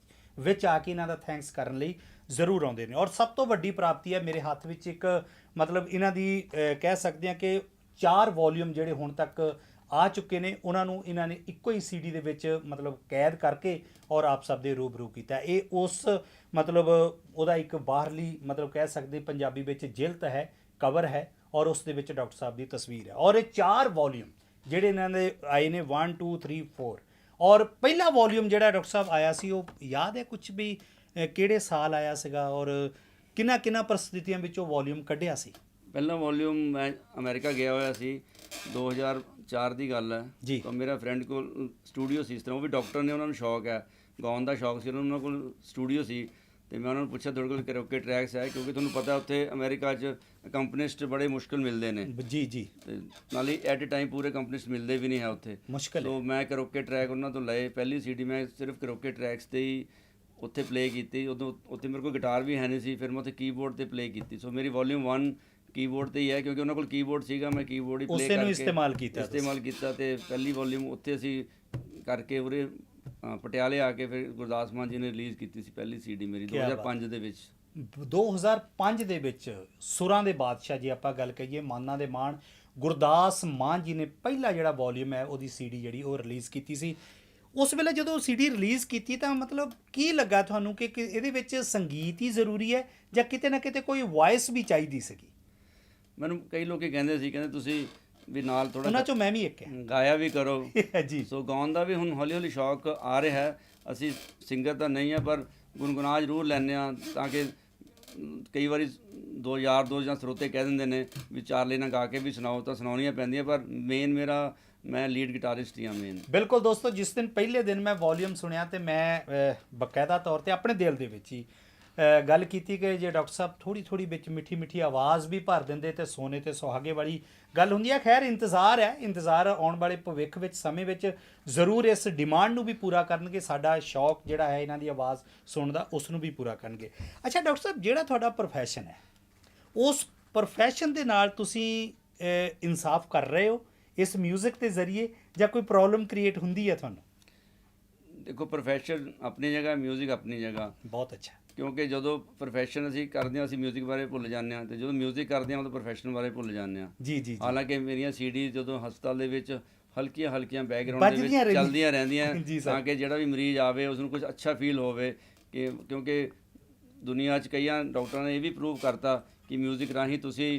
ਵਿੱਚ ਆ ਕੇ ਇਹਨਾਂ ਦਾ ਥੈਂਕਸ ਕਰਨ ਲਈ ਜ਼ਰੂਰ ਆਉਂਦੇ ਨੇ। ਔਰ ਸਭ ਤੋਂ ਵੱਡੀ ਪ੍ਰਾਪਤੀ ਹੈ, ਮੇਰੇ ਹੱਥ ਵਿੱਚ ਇੱਕ, ਮਤਲਬ ਇਹਨਾਂ ਦੀ ਕਹਿ ਸਕਦੇ ਹਾਂ ਕਿ ਚਾਰ ਵੋਲਿਊਮ ਜਿਹੜੇ ਹੁਣ ਤੱਕ ਆ ਚੁੱਕੇ ਨੇ, ਉਹਨਾਂ ਨੂੰ ਇਹਨਾਂ ਨੇ ਇੱਕੋ ਹੀ ਸੀਡੀ ਦੇ ਵਿੱਚ ਮਤਲਬ ਕੈਦ ਕਰਕੇ ਔਰ ਆਪ ਸਭ ਦੇ ਰੂਬਰੂ ਕੀਤਾ। ਇਹ ਉਸ, ਮਤਲਬ ਉਹਦਾ ਇੱਕ ਬਾਹਰਲੀ, ਮਤਲਬ ਕਹਿ ਸਕਦੇ ਪੰਜਾਬੀ ਵਿੱਚ ਜਿਲਤ ਹੈ ਕਵਰ ਹੈ ਔਰ ਉਸ ਦੇ ਵਿੱਚ ਡਾਕਟਰ ਸਾਹਿਬ ਦੀ ਤਸਵੀਰ ਹੈ। ਔਰ ਇਹ ਚਾਰ ਵੋਲਿਊਮ ਜਿਹੜੇ ਇਹਨਾਂ ਦੇ ਆਏ ਨੇ 1 2 3 4 ਔਰ ਪਹਿਲਾ ਵੋਲਿਊਮ ਜਿਹੜਾ ਡਾਕਟਰ ਸਾਹਿਬ ਆਇਆ ਸੀ ਉਹ ਯਾਦ ਹੈ ਕੁਝ ਵੀ? ਕਿਹੜੇ ਸਾਲ ਆਇਆ ਸੀਗਾ ਔਰ ਕਿੰਨਾ ਕਿੰਨਾ ਪਰਿਸਥਿਤੀਆਂ ਵਿੱਚੋਂ ਵੋਲਿਊਮ ਕੱਢਿਆ ਸੀ? ਪਹਿਲਾ ਵੋਲਿਊਮ ਮੈਂ ਅਮਰੀਕਾ ਗਿਆ ਹੋਇਆ ਸੀ 2004 ਦੀ ਗੱਲ ਹੈ। ਜੀ। ਤਾਂ ਮੇਰਾ ਫਰੈਂਡ ਕੋਲ ਸਟੂਡੀਓ ਸੀ ਇਸ ਤਰ੍ਹਾਂ ਉਹ ਵੀ ਡਾਕਟਰ ਨੇ ਉਹਨਾਂ ਨੂੰ ਸ਼ੌਕ ਹੈ। ਗਾਉਣ ਦਾ ਸ਼ੌਕ ਸੀ ਉਹਨਾਂ ਕੋਲ ਸਟੂਡੀਓ ਸੀ। ਤੇ ਮੈਂ ਉਹਨਾਂ ਨੂੰ ਪੁੱਛਿਆ ਤੁਹਾਡੇ ਕੋਲ ਕੈਰੋਕੇ ਟਰੈਕਸ ਹੈ ਕਿਉਂਕਿ ਤੁਹਾਨੂੰ ਪਤਾ ਉੱਥੇ ਅਮਰੀਕਾ 'ਚ ਕੰਪਨੀਸਟ ਬੜੇ ਮੁਸ਼ਕਲ ਮਿਲਦੇ ਨੇ। ਜੀ ਜੀ। ਨਾਲੇ ਐਟ ਅ ਟਾਈਮ ਪੂਰੇ ਕੰਪਨੀਸਟ ਮਿਲਦੇ ਵੀ ਨਹੀਂ ਹੈ ਉੱਥੇ। ਮੁਸ਼ਕਲ ਸੋ ਮੈਂ ਕਰੋਕੇ ਟਰੈਕ ਉਹਨਾਂ ਤੋਂ ਲਏ। ਪਹਿਲੀ ਸੀਡੀ ਮੈਂ ਸਿਰਫ ਕਰੋਕੇ ਟਰੈਕਸ ਤੇ ਹੀ ਉੱਥੇ ਪਲੇ ਕੀਤੀ। ਉਦੋਂ ਉੱਥੇ ਮੇਰੇ ਕੋਲ ਗਿਟਾਰ ਵੀ ਹੈ ਨਹੀਂ ਸੀ ਫਿਰ ਮੈਂ ਉੱਥੇ ਕੀਬੋਰਡ ਤੇ ਪਲੇ ਕੀਤੀ। ਸੋ ਮੇਰੀ ਵੋਲਿਊਮ 1 ਕੀਬੋਰਡ ਤੇ ਹੀ ਹੈ ਕਿਉਂਕਿ ਉਹਨਾਂ ਕੋਲ ਕੀਬੋਰਡ ਸੀਗਾ ਮੈਂ ਕੀਬੋਰਡ ਹੀ ਪਲੇ ਉਸੇ ਕਰਕੇ ਨੂੰ ਇਸਤੇਮਾਲ ਕੀਤਾ। ਇਸਤੇਮਾਲ ਕੀਤਾ ਤੇ ਪਹਿਲੀ ਵੋਲਿਊਮ ਉੱਥੇ ਅਸੀਂ ਕਰਕੇ ਉਰੇ ਪਟਿਆਲੇ ਆ ਕੇ ਫਿਰ ਗੁਰਦਾਸ ਮਾਨ ਜੀ ਨੇ ਰਿਲੀਜ਼ ਕੀਤੀ ਸੀ ਪਹਿਲੀ ਸੀਡੀ ਮੇਰੀ ਕਿਆ ਬਾਤ। 2005 ਦੇ ਵਿੱਚ। 2005 ਦੇ ਵਿੱਚ ਸੁਰਾਂ ਦੇ ਬਾਦਸ਼ਾਹ ਜੀ ਆਪਾਂ ਗੱਲ ਕਹੀਏ ਮਾਨਾਂ ਦੇ ਮਾਣ। ਗੁਰਦਾਸ ਮਾਨ ਜੀ ਨੇ ਪਹਿਲਾ ਜਿਹੜਾ ਵੋਲਿਊਮ ਹੈ ਉਹਦੀ ਸੀਡੀ ਜਿਹੜੀ ਉਹ ਰਿਲੀਜ਼ ਕੀਤੀ ਸੀ। ਉਸ ਵੇਲੇ ਜਦੋਂ ਸੀਡੀ ਰਿਲੀਜ਼ ਕੀਤੀ ਤਾਂ ਮਤਲਬ ਕੀ ਲੱਗਾ ਤੁਹਾਨੂੰ ਕਿ ਕਿ ਇਹਦੇ ਵਿੱਚ ਸੰਗੀਤ ਹੀ ਜ਼ਰੂਰੀ ਹੈ ਜਾਂ ਕਿਤੇ ਨਾ ਕਿਤੇ ਕੋਈ ਵਾਇਸ ਵੀ ਚਾਹੀਦੀ ਸੀਗੀ? ਮੈਨੂੰ ਕਈ ਲੋਕੀ ਕਹਿੰਦੇ ਸੀ ਕਹਿੰਦੇ ਤੁਸੀਂ ਵੀ ਨਾਲ ਉਹਨਾਂ ਥੋੜਾ ਚੋਂ ਮੈਂ ਵੀ ਇੱਕ ਹਾਂ। ਗਾਇਆ ਵੀ ਕਰੋ। ਜੀ। ਸੋ ਗਾਉਣ ਦਾ ਵੀ ਹੁਣ ਹੌਲੀ ਹੌਲੀ ਸ਼ੌਕ ਆ ਰਿਹਾ ਹੈ। ਅਸੀਂ ਸਿੰਗਰ ਤਾਂ ਨਹੀਂ ਆ ਪਰ ਗੁੰਗੁਣਾ ਜ਼ਰੂਰ ਲੈਂਦੇ ਆ ਤਾਂ ਕਿ ਕਈ ਵਾਰੀ ਦੋ ਯਾਰ ਦੋ ਜਾਂ ਸਰੋਤੇ ਕਹਿ ਦਿੰਦੇ ਨੇ ਵੀ ਚਾਰ ਲੈਣਾ ਗਾ ਕੇ ਵੀ ਸੁਣਾਓ ਤਾਂ ਸੁਣਾਉਣੀਆਂ ਪੈਂਦੀਆਂ ਪਰ ਮੇਨ ਮੇਰਾ ਮੈਂ ਲੀਡ ਗਿਟਾਰਿਸਟ ਹੀ ਆ ਮੇਨ ਬਿਲਕੁਲ ਦੋਸਤੋ ਜਿਸ ਦਿਨ ਪਹਿਲੇ ਦਿਨ ਮੈਂ ਵੋਲਿਊਮ ਸੁਣਿਆ ਤੇ ਮੈਂ ਬਕਾਇਦਾ ਤੌਰ ਤੇ ਆਪਣੇ ਦਿਲ ਦੇ ਵਿੱਚ ਹੀ ਗੱਲ ਕੀਤੀ ਕਿ ਜੇ ਡਾਕਟਰ ਸਾਹਿਬ ਥੋੜੀ ਥੋੜੀ ਵਿੱਚ ਮਿੱਠੀ ਮਿੱਠੀ ਆਵਾਜ਼ ਵੀ ਭਰ ਦਿੰਦੇ ਤੇ ਸੋਨੇ ਤੇ ਸੁਹਾਗੇ ਵਾਲੀ ਗੱਲ ਹੁੰਦੀ ਹੈ ਖੈਰ ਇੰਤਜ਼ਾਰ ਹੈ ਇੰਤਜ਼ਾਰ ਆਉਣ ਵਾਲੇ ਭਵਿੱਖ ਵਿੱਚ ਸਮੇਂ ਵਿੱਚ ਜ਼ਰੂਰ ਇਸ ਡਿਮਾਂਡ ਨੂੰ ਵੀ ਪੂਰਾ ਕਰਨਗੇ ਸਾਡਾ ਸ਼ੌਕ ਜਿਹੜਾ ਹੈ ਇਹਨਾਂ ਦੀ ਆਵਾਜ਼ ਸੁਣਨ ਦਾ ਉਸ ਨੂੰ ਵੀ ਪੂਰਾ ਕਰਨਗੇ। ਅੱਛਾ ਡਾਕਟਰ ਸਾਹਿਬ ਜਿਹੜਾ ਤੁਹਾਡਾ ਪ੍ਰੋਫੈਸ਼ਨ ਹੈ ਉਸ ਪ੍ਰੋਫੈਸ਼ਨ ਦੇ ਨਾਲ ਤੁਸੀਂ ਇਨਸਾਫ ਕਰ ਰਹੇ ਹੋ ਇਸ 뮤직 ਦੇ ਜ਼ਰੀਏ ਜਾਂ ਕੋਈ ਪ੍ਰੋਬਲਮ ਕ੍ਰੀਏਟ ਹੁੰਦੀ ਹੈ ਤੁਹਾਨੂੰ? ਦੇਖੋ ਪ੍ਰੋਫੈਸ਼ਨ ਆਪਣੀ ਜਗ੍ਹਾ ਮਿਊਜ਼ਿਕ ਆਪਣੀ ਜਗ੍ਹਾ। ਬਹੁਤ ਅੱਛਾ। ਕਿਉਂਕਿ ਜਦੋਂ ਪ੍ਰੋਫੈਸ਼ਨ ਅਸੀਂ ਕਰਦੇ ਹਾਂ ਅਸੀਂ 뮤직 ਬਾਰੇ ਭੁੱਲ ਜਾਂਦੇ ਹਾਂ ਤੇ ਜਦੋਂ 뮤직 ਕਰਦੇ ਹਾਂ ਉਦੋਂ ਪ੍ਰੋਫੈਸ਼ਨ ਬਾਰੇ ਭੁੱਲ ਜਾਂਦੇ ਹਾਂ ਜੀ ਜੀ ਜੀ ਹਾਲਾਂਕਿ ਮੇਰੀਆਂ ਸੀਡੀ ਜਦੋਂ ਹਸਪਤਾਲ ਦੇ ਵਿੱਚ ਹਲਕੀਆਂ ਹਲਕੀਆਂ ਬੈਕਗ੍ਰਾਉਂਡ ਦੇ ਵੱਜਦੀਆਂ ਵਿੱਚ ਰਹਿੰਦੀਆਂ। ਚੱਲਦੀਆਂ ਰਹਿੰਦੀਆਂ ਜੀ ਸਰ। ਤਾਂ ਕਿ ਜਿਹੜਾ ਵੀ ਮਰੀਜ਼ ਆਵੇ ਉਸ ਨੂੰ ਕੁਝ ਅੱਛਾ ਫੀਲ ਹੋਵੇ ਕਿ ਕਿਉਂਕਿ ਦੁਨੀਆ 'ਚ ਕਈਆਂ ਡਾਕਟਰਾਂ ਨੇ ਇਹ ਵੀ ਪ੍ਰੂਵ ਕਰਤਾ ਕਿ 뮤직 ਰਾਹੀਂ ਤੁਸੀਂ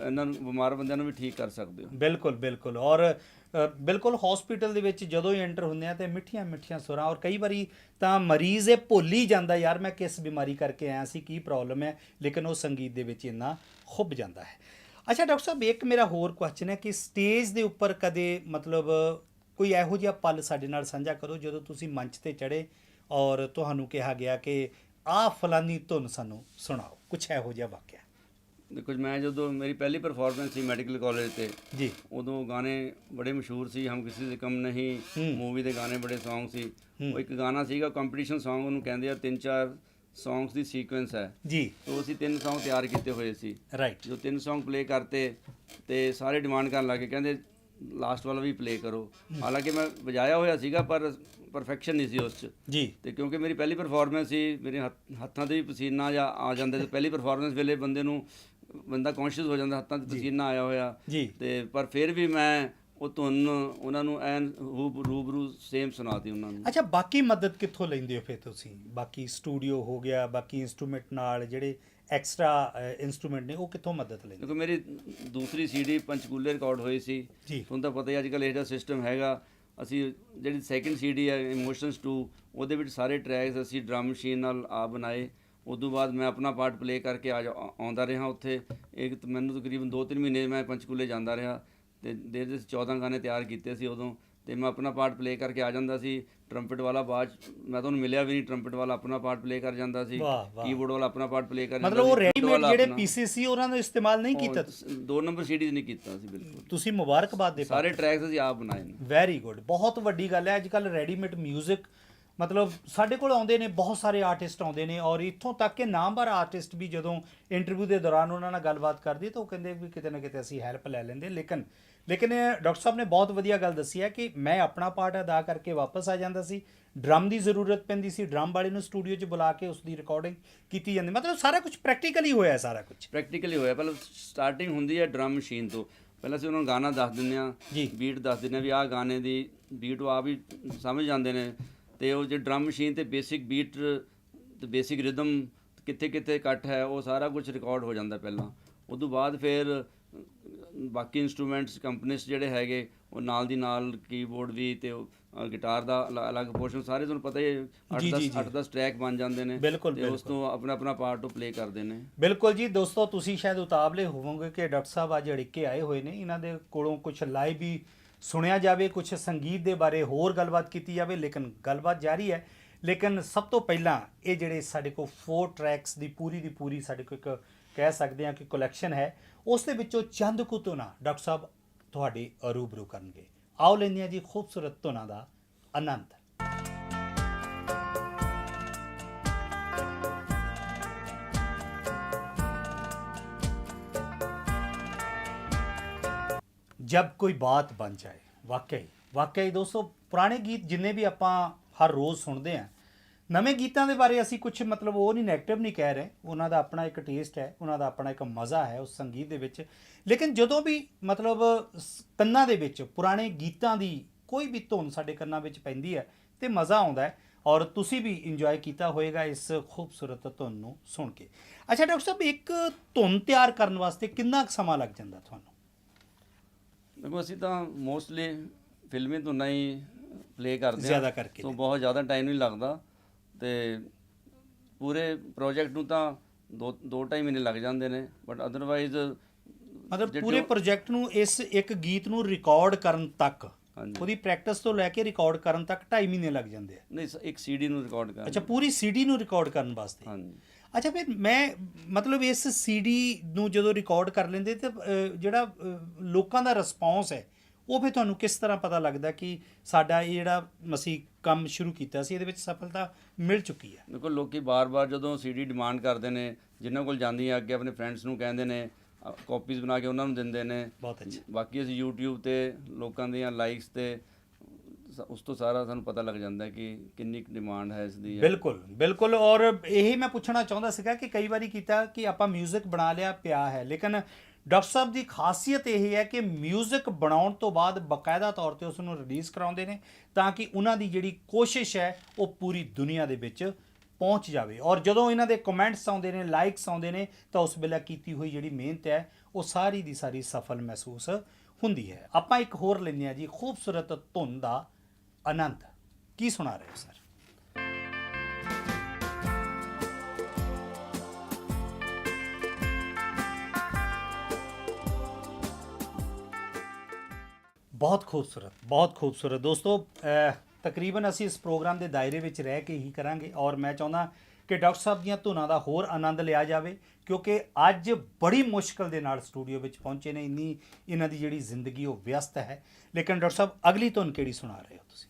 ਇਹਨਾਂ ਨੂੰ ਬਿਮਾਰ ਬੰਦਿਆਂ ਨੂੰ ਵੀ ਠੀਕ ਕਰ ਸਕਦੇ ਹੋ ਬਿਲਕੁਲ ਬਿਲਕੁਲ ਔਰ ਅ, ਬਿਲਕੁਲ ਹਸਪੀਟਲ ਦੇ ਵਿੱਚ ਜਦੋਂ ਹੀ ਐਂਟਰ ਹੁੰਦੇ ਆ ਤੇ ਮਿੱਠੀਆਂ ਮਿੱਠੀਆਂ ਸੁਰਾਂ, ਔਰ ਕਈ ਵਾਰੀ ਤਾਂ ਮਰੀਜ਼ ਇਹ ਭੁੱਲ ਹੀ ਜਾਂਦਾ, ਯਾਰ, ਮੈਂ ਕਿਸ ਬਿਮਾਰੀ ਕਰਕੇ ਆਇਆ ਸੀ, ਕੀ ਪ੍ਰੋਬਲਮ ਹੈ? ਲੇਕਿਨ ਉਹ ਸੰਗੀਤ ਦੇ ਵਿੱਚ ਇੰਨਾ ਖੁੱਭ ਜਾਂਦਾ ਹੈ। ਅੱਛਾ, ਡਾਕਟਰ ਸਾਹਿਬ, ਇੱਕ ਮੇਰਾ ਹੋਰ ਕੁਐਸਚਨ ਹੈ ਕਿ ਸਟੇਜ ਦੇ ਉੱਪਰ ਕਦੇ ਮਤਲਬ ਕੋਈ ਇਹੋ ਜਿਹਾ ਪਲ ਸਾਡੇ ਨਾਲ ਸਾਂਝਾ ਕਰੋ, ਜਦੋਂ ਤੁਸੀਂ ਮੰਚ ਤੇ ਚੜੇ ਔਰ ਤੁਹਾਨੂੰ ਕਿਹਾ ਗਿਆ ਕਿ ਆਹ ਫਲਾਨੀ ਧੁਨ ਸਾਨੂੰ ਸੁਣਾਓ, ਕੁਛ ਇਹੋ ਜਿਹਾ ਵਾਕਿਆ। ਦੇਖੋ ਜੀ, ਮੈਂ ਜਦੋਂ ਮੇਰੀ ਪਹਿਲੀ ਪਰਫਾਰਮੈਂਸ ਸੀ ਮੈਡੀਕਲ ਕਾਲਜ ਤੇ ਜੀ। ਉਦੋਂ ਗਾਣੇ ਬੜੇ ਮਸ਼ਹੂਰ ਸੀ ਹਮ ਕਿਸੇ ਦੇ ਕਮ ਨਹੀਂ। ਮੂਵੀ ਦੇ ਗਾਣੇ ਬੜੇ Song ਸੀ। ਉਹ ਇੱਕ ਗਾਣਾ ਸੀਗਾ ਕੰਪੀਟੀਸ਼ਨ Song ਉਹਨੂੰ ਕਹਿੰਦੇ ਆ ਤਿੰਨ ਚਾਰ Songs ਦੀ ਸੀਕੁਐਂਸ ਹੈ। ਜੀ। ਤੋਂ ਅਸੀਂ ਤਿੰਨ Song ਤਿਆਰ ਕੀਤੇ ਹੋਏ ਸੀ। ਰਾਈਟ ਜਦੋਂ ਤਿੰਨ Song ਪਲੇ ਕਰਤੇ ਤੇ ਸਾਰੇ ਡਿਮਾਂਡ ਕਰਨ ਲੱਗੇ ਕਹਿੰਦੇ ਲਾਸਟ ਵਾਲਾ ਵੀ ਪਲੇ ਕਰੋ। ਹਾਲਾਂਕਿ ਮੈਂ ਵਜਾਇਆ ਹੋਇਆ ਸੀਗਾ ਪਰ ਪਰਫੈਕਸ਼ਨ ਨਹੀਂ ਸੀ ਉਸ 'ਚ। ਜੀ। ਤੇ ਕਿਉਂਕਿ ਮੇਰੀ ਪਹਿਲੀ ਪਰਫਾਰਮੈਂਸ ਸੀ ਮੇਰੇ ਹੱਥ- ਹੱਥਾਂ ਤੇ ਵੀ ਪਸੀਨਾ ਜਾਂ ਆ ਜਾਂਦੇ ਤੇ ਪਹਿਲੀ ਪਰਫਾਰਮੈਂਸ ਵੇਲੇ ਬੰਦੇ ਨੂੰ ਬੰਦਾ ਕੌਨਸ਼ੀਅਸ ਹੋ ਜਾਂਦਾ ਹੱਥਾਂ 'ਤੇ ਪਸੀਨਾ ਆਇਆ ਹੋਇਆ। ਤੇ ਪਰ ਫਿਰ ਵੀ ਮੈਂ ਉਹ ਧੁਨ ਉਹਨਾਂ ਨੂੰ ਐਨ ਰੂਬ ਰੂਬਰੂ ਸੇਮ ਸੁਣਾਤੀ ਉਹਨਾਂ ਨੂੰ। ਅੱਛਾ ਬਾਕੀ ਮਦਦ ਕਿੱਥੋਂ ਲੈਂਦੇ ਹੋ ਫਿਰ ਤੁਸੀਂ? ਬਾਕੀ ਸਟੂਡੀਓ ਹੋ ਗਿਆ ਬਾਕੀ ਇਨਸਟਰੂਮੈਂਟ ਨਾਲ ਜਿਹੜੇ ਐਕਸਟਰਾ ਇਨਸਟਰੂਮੈਂਟ ਨੇ ਉਹ ਕਿੱਥੋਂ ਮਦਦ ਲੈਂਦੇ? ਦੇਖੋ ਮੇਰੀ ਦੂਸਰੀ ਸੀਡੀ ਪੰਚਕੂਲੇ ਰਿਕਾਰਡ ਹੋਈ ਸੀ। ਤੁਹਾਨੂੰ ਤਾਂ ਪਤਾ ਹੀ ਅੱਜ ਕੱਲ੍ਹ ਇਹ ਜਿਹਾ ਸਿਸਟਮ ਹੈਗਾ। ਅਸੀਂ ਜਿਹੜੀ ਸੈਕਿੰਡ ਸੀਡੀ ਹੈ ਇਮੋਸ਼ਨਸ 2 ਉਹਦੇ ਵਿੱਚ ਸਾਰੇ ਟਰੈਕਸ ਅਸੀਂ ਡਰਮ ਮਸ਼ੀਨ ਨਾਲ ਆ ਬਣਾਏ। ਉਦੋਂ ਬਾਅਦ ਮੈਂ ਆਪਣਾ ਪਾਰਟ ਪਲੇ ਕਰਕੇ ਆ ਆਉਂਦਾ ਰਿਹਾ ਉੱਥੇ। ਇੱਕ ਮੈਨੂੰ ਤਕਰੀਬਨ 2-3 ਮਹੀਨੇ ਮੈਂ ਪੰਚਕੂਲੇ ਜਾਂਦਾ ਰਿਹਾ ਤੇ ਦੇ ਦੇ 14 ਗਾਣੇ ਤਿਆਰ ਕੀਤੇ ਸੀ ਉਦੋਂ ਤੇ ਮੈਂ ਆਪਣਾ ਪਾਰਟ ਪਲੇ ਕਰਕੇ ਆ ਜਾਂਦਾ ਸੀ। ਟਰੰਪਟ ਵਾਲਾ ਬਾਅਦ ਮੈਂ ਤੁਹਾਨੂੰ ਮਿਲਿਆ ਵੀ ਨਹੀਂ। ਟਰੰਪਟ ਵਾਲਾ ਆਪਣਾ ਪਾਰਟ ਪਲੇ ਕਰ ਜਾਂਦਾ ਸੀ। ਕੀਬੋਰਡ ਵਾਲਾ ਆਪਣਾ ਪਾਰਟ ਪਲੇ ਕਰ ਜਾਂਦਾ ਮਤਲਬ ਉਹ ਰੈਡੀਮੇਡ ਜਿਹੜੇ। ਪੀਸਿਸ ਸੀ ਉਹਨਾਂ ਦਾ ਇਸਤੇਮਾਲ ਨਹੀਂ ਕੀਤਾ ਦੋ ਨੰਬਰ ਸੀਡੀਜ਼ ਨਹੀਂ ਕੀਤਾ ਸੀ ਬਿਲਕੁਲ। ਤੁਸੀਂ ਮੁਬਾਰਕਬਾਦ ਦੇ ਸਾਰੇ ਟਰੈਕਸ ਅਸੀਂ ਆਪ ਬਣਾਏ ਨੇ। ਵੈਰੀ ਗੁੱਡ ਬਹੁਤ ਵੱਡੀ ਗੱਲ ਹੈ। ਅੱਜ ਕੱਲ ਰੈਡੀਮੇਡ 뮤직 ਮਤਲਬ ਸਾਡੇ ਕੋਲ ਆਉਂਦੇ ਨੇ ਬਹੁਤ ਸਾਰੇ ਆਰਟਿਸਟ ਆਉਂਦੇ ਨੇ ਔਰ ਇੱਥੋਂ ਤੱਕ ਕਿ ਨਾਮਵਰ ਆਰਟਿਸਟ ਵੀ ਜਦੋਂ ਇੰਟਰਵਿਊ ਦੇ ਦੌਰਾਨ ਉਹਨਾਂ ਨਾਲ ਗੱਲਬਾਤ ਕਰਦੀ ਤਾਂ ਉਹ ਕਹਿੰਦੇ ਵੀ ਕਿਤੇ ਨਾ ਕਿਤੇ ਅਸੀਂ ਹੈਲਪ ਲੈ ਲੈਂਦੇ। ਲੇਕਿਨ ਲੇਕਿਨ ਡਾਕਟਰ ਸਾਹਿਬ ਨੇ ਬਹੁਤ ਵਧੀਆ ਗੱਲ ਦੱਸੀ ਹੈ ਕਿ ਮੈਂ ਆਪਣਾ ਪਾਰਟ ਅਦਾ ਕਰਕੇ ਵਾਪਸ ਆ ਜਾਂਦਾ ਸੀ। ਡਰਮ ਦੀ ਜ਼ਰੂਰਤ ਪੈਂਦੀ ਸੀ ਡਰਮ ਵਾਲੇ ਨੂੰ ਸਟੂਡੀਓ 'ਚ ਬੁਲਾ ਕੇ ਉਸ ਦੀ ਰਿਕਾਰਡਿੰਗ ਕੀਤੀ ਜਾਂਦੀ। ਮਤਲਬ ਸਾਰਾ ਕੁਝ ਪ੍ਰੈਕਟੀਕਲੀ ਹੋਇਆ ਸਾਰਾ ਕੁਝ ਪ੍ਰੈਕਟੀਕਲੀ ਹੋਇਆ ਪਹਿਲਾਂ ਸਟਾਰਟਿੰਗ ਹੁੰਦੀ ਹੈ ਡਰਮ ਮਸ਼ੀਨ ਤੋਂ। ਪਹਿਲਾਂ ਅਸੀਂ ਉਹਨਾਂ ਨੂੰ ਗਾਣਾ ਦੱਸ ਦਿੰਦੇ ਆ ਜੀ। ਬੀਟ ਦੱਸ ਦਿੰਦੇ ਆ ਵੀ ਆਹ ਗਾਣੇ ਦੀ ਬੀਟ ਉਹ ਆਪ ਹੀ ਸਮਝ ਜਾਂਦੇ ਨੇ। ਤੇ ਉਹ ਜੇ ਡਰਮ ਮਸ਼ੀਨ ਤੇ ਬੇਸਿਕ ਬੀਟ ਤੇ ਬੇਸਿਕ ਰਿਦਮ ਕਿੱਥੇ ਕਿੱਥੇ ਕੱਟ ਹੈ ਉਹ ਸਾਰਾ ਕੁਝ ਰਿਕਾਰਡ ਹੋ ਜਾਂਦਾ ਪਹਿਲਾਂ ਉਸ ਤੋਂ ਬਾਅਦ ਫਿਰ ਬਾਕੀ ਇਨਸਟਰੂਮੈਂਟਸ ਕੰਪਨੀਸ ਜਿਹੜੇ ਹੈਗੇ ਉਹ ਨਾਲ ਦੀ ਨਾਲ ਕੀਬੋਰਡ ਵੀ ਤੇ ਗਿਟਾਰ ਦਾ ਅਲ- ਅਲੱਗ ਪੋਰਸ਼ਨ ਸਾਰੇ ਤੁਹਾਨੂੰ ਪਤਾ ਹੀ ਹੈ ਜੀ, 8 ਜੀ, 10 ਜੀ। 8 10 ਟਰੈਕ ਬਣ ਜਾਂਦੇ ਨੇ ਬਿਲਕੁਲ, ਤੇ ਉਸ। ਤੋਂ ਆਪਣਾ ਆਪਣਾ ਪਾਰਟ ਉਹ ਪਲੇ ਕਰਦੇ ਨੇ ਬਿਲਕੁਲ ਜੀ ਦੋਸਤੋ ਤੁਸੀਂ ਸ਼ਾਇਦ ਉਤਾਵਲੇ ਹੋਵੋਗੇ ਕਿ ਡਾਕਟਰ ਸਾਹਿਬ ਅੱਜ ਅੜਿੱਕੇ ਆਏ ਹੋਏ ਨੇ ਇਹਨਾਂ ਦੇ ਕੋਲੋਂ ਕੁਝ ਲਾਈਵ ਵੀ ਸੁਣਿਆ ਜਾਵੇ ਕੁਝ ਸੰਗੀਤ ਦੇ ਬਾਰੇ ਹੋਰ ਗੱਲਬਾਤ ਕੀਤੀ ਜਾਵੇ, ਲੇਕਿਨ ਗੱਲਬਾਤ ਜਾਰੀ ਹੈ। ਲੇਕਿਨ ਸਭ ਤੋਂ ਪਹਿਲਾਂ ਇਹ ਜਿਹੜੇ ਸਾਡੇ ਕੋਲ 4 ਟਰੈਕਸ ਦੀ ਪੂਰੀ ਦੀ ਪੂਰੀ ਸਾਡੇ ਕੋਲ ਇੱਕ ਕਹਿ ਸਕਦੇ ਹਾਂ ਕਿ ਕਲੈਕਸ਼ਨ ਹੈ, ਉਸ ਦੇ ਵਿੱਚੋਂ ਚੰਦ ਕੁ ਧੁਨਾਂ ਡਾਕਟਰ ਸਾਹਿਬ ਤੁਹਾਡੇ ਰੂਬਰੂ ਕਰਨਗੇ। ਆਓ ਲੈਂਦੇ ਹਾਂ ਜੀ ਖੂਬਸੂਰਤ ਧੁਨਾਂ ਦਾ ਆਨੰਦ। ਜਬ ਕੋਈ ਬਾਤ ਬਣ ਜਾਏ, ਵਾਕਈ। ਵਾਕਈ ਦੋਸਤੋ, ਪੁਰਾਣੇ ਗੀਤ ਜਿੰਨੇ ਵੀ ਆਪਾਂ ਹਰ ਰੋਜ਼ ਸੁਣਦੇ ਆ ਨਵੇਂ ਗੀਤਾਂ ਦੇ ਬਾਰੇ ਅਸੀਂ ਕੁਝ ਮਤਲਬ ਉਹ ਨਹੀਂ 네ਗੇਟਿਵ ਨਹੀਂ ਕਹਿ ਰਹੇ। ਉਹਨਾਂ ਦਾ ਆਪਣਾ ਇੱਕ ਟੇਸਟ ਹੈ, ਉਹਨਾਂ ਦਾ ਆਪਣਾ ਇੱਕ ਮਜ਼ਾ ਹੈ ਉਸ ਸੰਗੀਤ ਦੇ ਵਿੱਚ। ਲੇਕਿਨ ਜਦੋਂ ਵੀ ਮਤਲਬ ਕੰਨਾਂ ਦੇ ਵਿੱਚ ਪੁਰਾਣੇ ਗੀਤਾਂ ਦੀ ਕੋਈ ਵੀ ਧੁਨ ਸਾਡੇ ਕੰਨਾਂ ਵਿੱਚ ਪੈਂਦੀ ਹੈ ਤੇ ਮਜ਼ਾ ਆਉਂਦਾ ਹੈ ਔਰ ਤੁਸੀਂ ਵੀ ਇੰਜੋਏ ਕੀਤਾ ਹੋਵੇਗਾ ਇਸ ਖੂਬਸੂਰਤ ਧੁਨ ਨੂੰ ਸੁਣ ਕੇ। ਅੱਛਾ, ਡਾਕਟਰ ਸਾਹਿਬ, ਇੱਕ ਧੁਨ ਤਿਆਰ ਕਰਨ ਵਾਸਤੇ ਕਿੰਨਾ ਕੁ ਸਮਾਂ ਲੱਗ ਜਾਂਦਾ ਤੁਹਾਨੂੰ? ਦੇਖੋ ਅਸੀਂ ਤਾਂ ਮੋਸਟਲੀ ਫਿਲਮੀ ਧੁਨਾਂ ਹੀ ਪਲੇ ਕਰਦੇ ਹਾਂ ਜ਼ਿਆਦਾ ਕਰਕੇ ਸੋ ਬਹੁਤ ਜ਼ਿਆਦਾ ਟਾਈਮ ਨਹੀਂ ਲੱਗਦਾ ਤੇ ਪੂਰੇ ਪ੍ਰੋਜੈਕਟ ਨੂੰ ਤਾਂ ਦੋ ਦੋ ਢਾਈ ਮਹੀਨੇ ਲੱਗ ਜਾਂਦੇ ਨੇ ਬਟ ਅਦਰਵਾਈਜ਼ ਮਤਲਬ ਪੂਰੇ ਪ੍ਰੋਜੈਕਟ ਨੂੰ ਇਸ ਇੱਕ ਗੀਤ ਨੂੰ ਰਿਕਾਰਡ ਕਰਨ ਤੱਕ ਉਹਦੀ ਪ੍ਰੈਕਟਿਸ ਤੋਂ ਲੈ ਕੇ ਰਿਕਾਰਡ ਕਰਨ ਤੱਕ 2.5 ਮਹੀਨੇ ਲੱਗ ਜਾਂਦੇ ਆ। ਨਹੀਂ ਇੱਕ ਸੀਡੀ ਨੂੰ ਰਿਕਾਰਡ ਕਰਨਾ। ਅੱਛਾ ਪੂਰੀ ਸੀਡੀ ਨੂੰ ਰਿਕਾਰਡ ਕਰਨ ਵਾਸਤੇ। ਹਾਂਜੀ। ਅੱਛਾ ਫਿਰ ਮੈਂ ਮਤਲਬ ਇਸ ਸੀਡੀ ਨੂੰ ਜਦੋਂ ਰਿਕਾਰਡ ਕਰ ਲੈਂਦੇ ਤੇ ਜਿਹੜਾ ਲੋਕਾਂ ਦਾ ਰਿਸਪੌਂਸ ਹੈ ਉਹ ਫਿਰ ਤੁਹਾਨੂੰ ਕਿਸ ਤਰ੍ਹਾਂ ਪਤਾ ਲੱਗਦਾ ਕਿ ਸਾਡਾ ਇਹ ਜਿਹੜਾ ਅਸੀਂ ਕੰਮ ਸ਼ੁਰੂ ਕੀਤਾ ਸੀ ਇਹਦੇ ਵਿੱਚ ਸਫਲਤਾ ਮਿਲ ਚੁੱਕੀ ਹੈ? ਦੇਖੋ ਲੋਕੀ ਬਾਰ-ਬਾਰ ਜਦੋਂ ਸੀਡੀ ਡਿਮਾਂਡ ਕਰਦੇ ਨੇ ਜਿਨ੍ਹਾਂ ਕੋਲ ਜਾਂਦੀ ਹੈ ਅੱਗੇ ਆਪਣੇ ਫਰੈਂਡਸ ਨੂੰ ਕਹਿੰਦੇ ਨੇ ਕਾਪੀਜ਼ ਬਣਾ ਕੇ ਉਹਨਾਂ ਨੂੰ ਦਿੰਦੇ ਨੇ। ਬਹੁਤ ਅੱਛਾ। ਬਾਕੀ ਅਸੀਂ YouTube ਤੇ ਲੋਕਾਂ ਦੀਆਂ ਲਾਈਕਸ ਤੇ ਉਸ ਤੋਂ ਸਾਰਾ ਸਾਨੂੰ ਪਤਾ ਲੱਗ ਜਾਂਦਾ ਹੈ ਕਿ ਕਿੰਨੀ ਡਿਮਾਂਡ ਹੈ ਇਸ ਦੀ ਬਿਲਕੁਲ ਬਿਲਕੁਲ ਔਰ ਇਹੀ ਮੈਂ ਪੁੱਛਣਾ ਚਾਹੁੰਦਾ ਸੀਗਾ ਕਿ ਕਈ ਵਾਰੀ ਕੀਤਾ ਕਿ ਆਪਾਂ 뮤직 ਬਣਾ ਲਿਆ ਪਿਆ ਹੈ ਲੇਕਿਨ ਡਾਕਟਰ ਸਾਹਿਬ ਦੀ ਖਾਸੀਅਤ ਇਹ ਹੈ ਕਿ 뮤직 ਬਣਾਉਣ ਤੋਂ ਬਾਅਦ ਬਕਾਇਦਾ ਤੌਰ ਤੇ ਉਸ ਨੂੰ ਰਿਲੀਜ਼ ਕਰਾਉਂਦੇ ਨੇ ਤਾਂ ਕਿ ਉਹਨਾਂ ਦੀ ਜਿਹੜੀ ਕੋਸ਼ਿਸ਼ ਹੈ ਉਹ ਪੂਰੀ ਦੁਨੀਆ ਦੇ ਵਿੱਚ ਪਹੁੰਚ ਜਾਵੇ ਔਰ ਜਦੋਂ ਇਹਨਾਂ ਦੇ ਕਮੈਂਟਸ ਆਉਂਦੇ ਨੇ ਲਾਈਕਸ ਆਉਂਦੇ ਨੇ ਤਾਂ ਉਸ ਵੇਲੇ ਕੀਤੀ ਹੋਈ ਜਿਹੜੀ ਮਿਹਨਤ ਹੈ ਉਹ ਸਾਰੀ ਦੀ ਸਾਰੀ ਸਫਲ ਮਹਿਸੂਸ ਹੁੰਦੀ ਹੈ ਆਪਾਂ ਇੱਕ ਹੋਰ ਲੈਂਦੇ ਹਾਂ ਜੀ ਖੂਬਸੂਰਤ ਧੁਨ ਦਾ ਆਨੰਦ ਕੀ ਸੁਣਾ ਰਹੇ ਹੋ, ਸਰ? ਬਹੁਤ ਖੂਬਸੂਰਤ ਬਹੁਤ ਖੂਬਸੂਰਤ। ਦੋਸਤੋ ਤਕਰੀਬਨ ਅਸੀਂ ਇਸ ਪ੍ਰੋਗਰਾਮ ਦੇ ਦਾਇਰੇ ਵਿੱਚ ਰਹਿ ਕੇ ਹੀ ਕਰਾਂਗੇ ਔਰ ਮੈਂ ਚਾਹੁੰਦਾ ਕਿ ਡਾਕਟਰ ਸਾਹਿਬ ਦੀਆਂ ਧੁਨਾਂ ਦਾ ਹੋਰ ਆਨੰਦ ਲਿਆ ਜਾਵੇ, ਕਿਉਂਕਿ ਅੱਜ ਬੜੀ ਮੁਸ਼ਕਲ ਦੇ ਨਾਲ ਸਟੂਡੀਓ ਵਿੱਚ ਪਹੁੰਚੇ ਨੇ। ਇੰਨੀ, ਇਹਨਾਂ ਦੀ ਜਿਹੜੀ ਜ਼ਿੰਦਗੀ ਉਹ ਵਿਅਸਤ ਹੈ। ਲੇਕਿਨ ਡਾਕਟਰ ਸਾਹਿਬ, ਅਗਲੀ ਧੁਨ ਕਿਹੜੀ ਸੁਣਾ ਰਹੇ ਹੋ ਤੁਸੀਂ?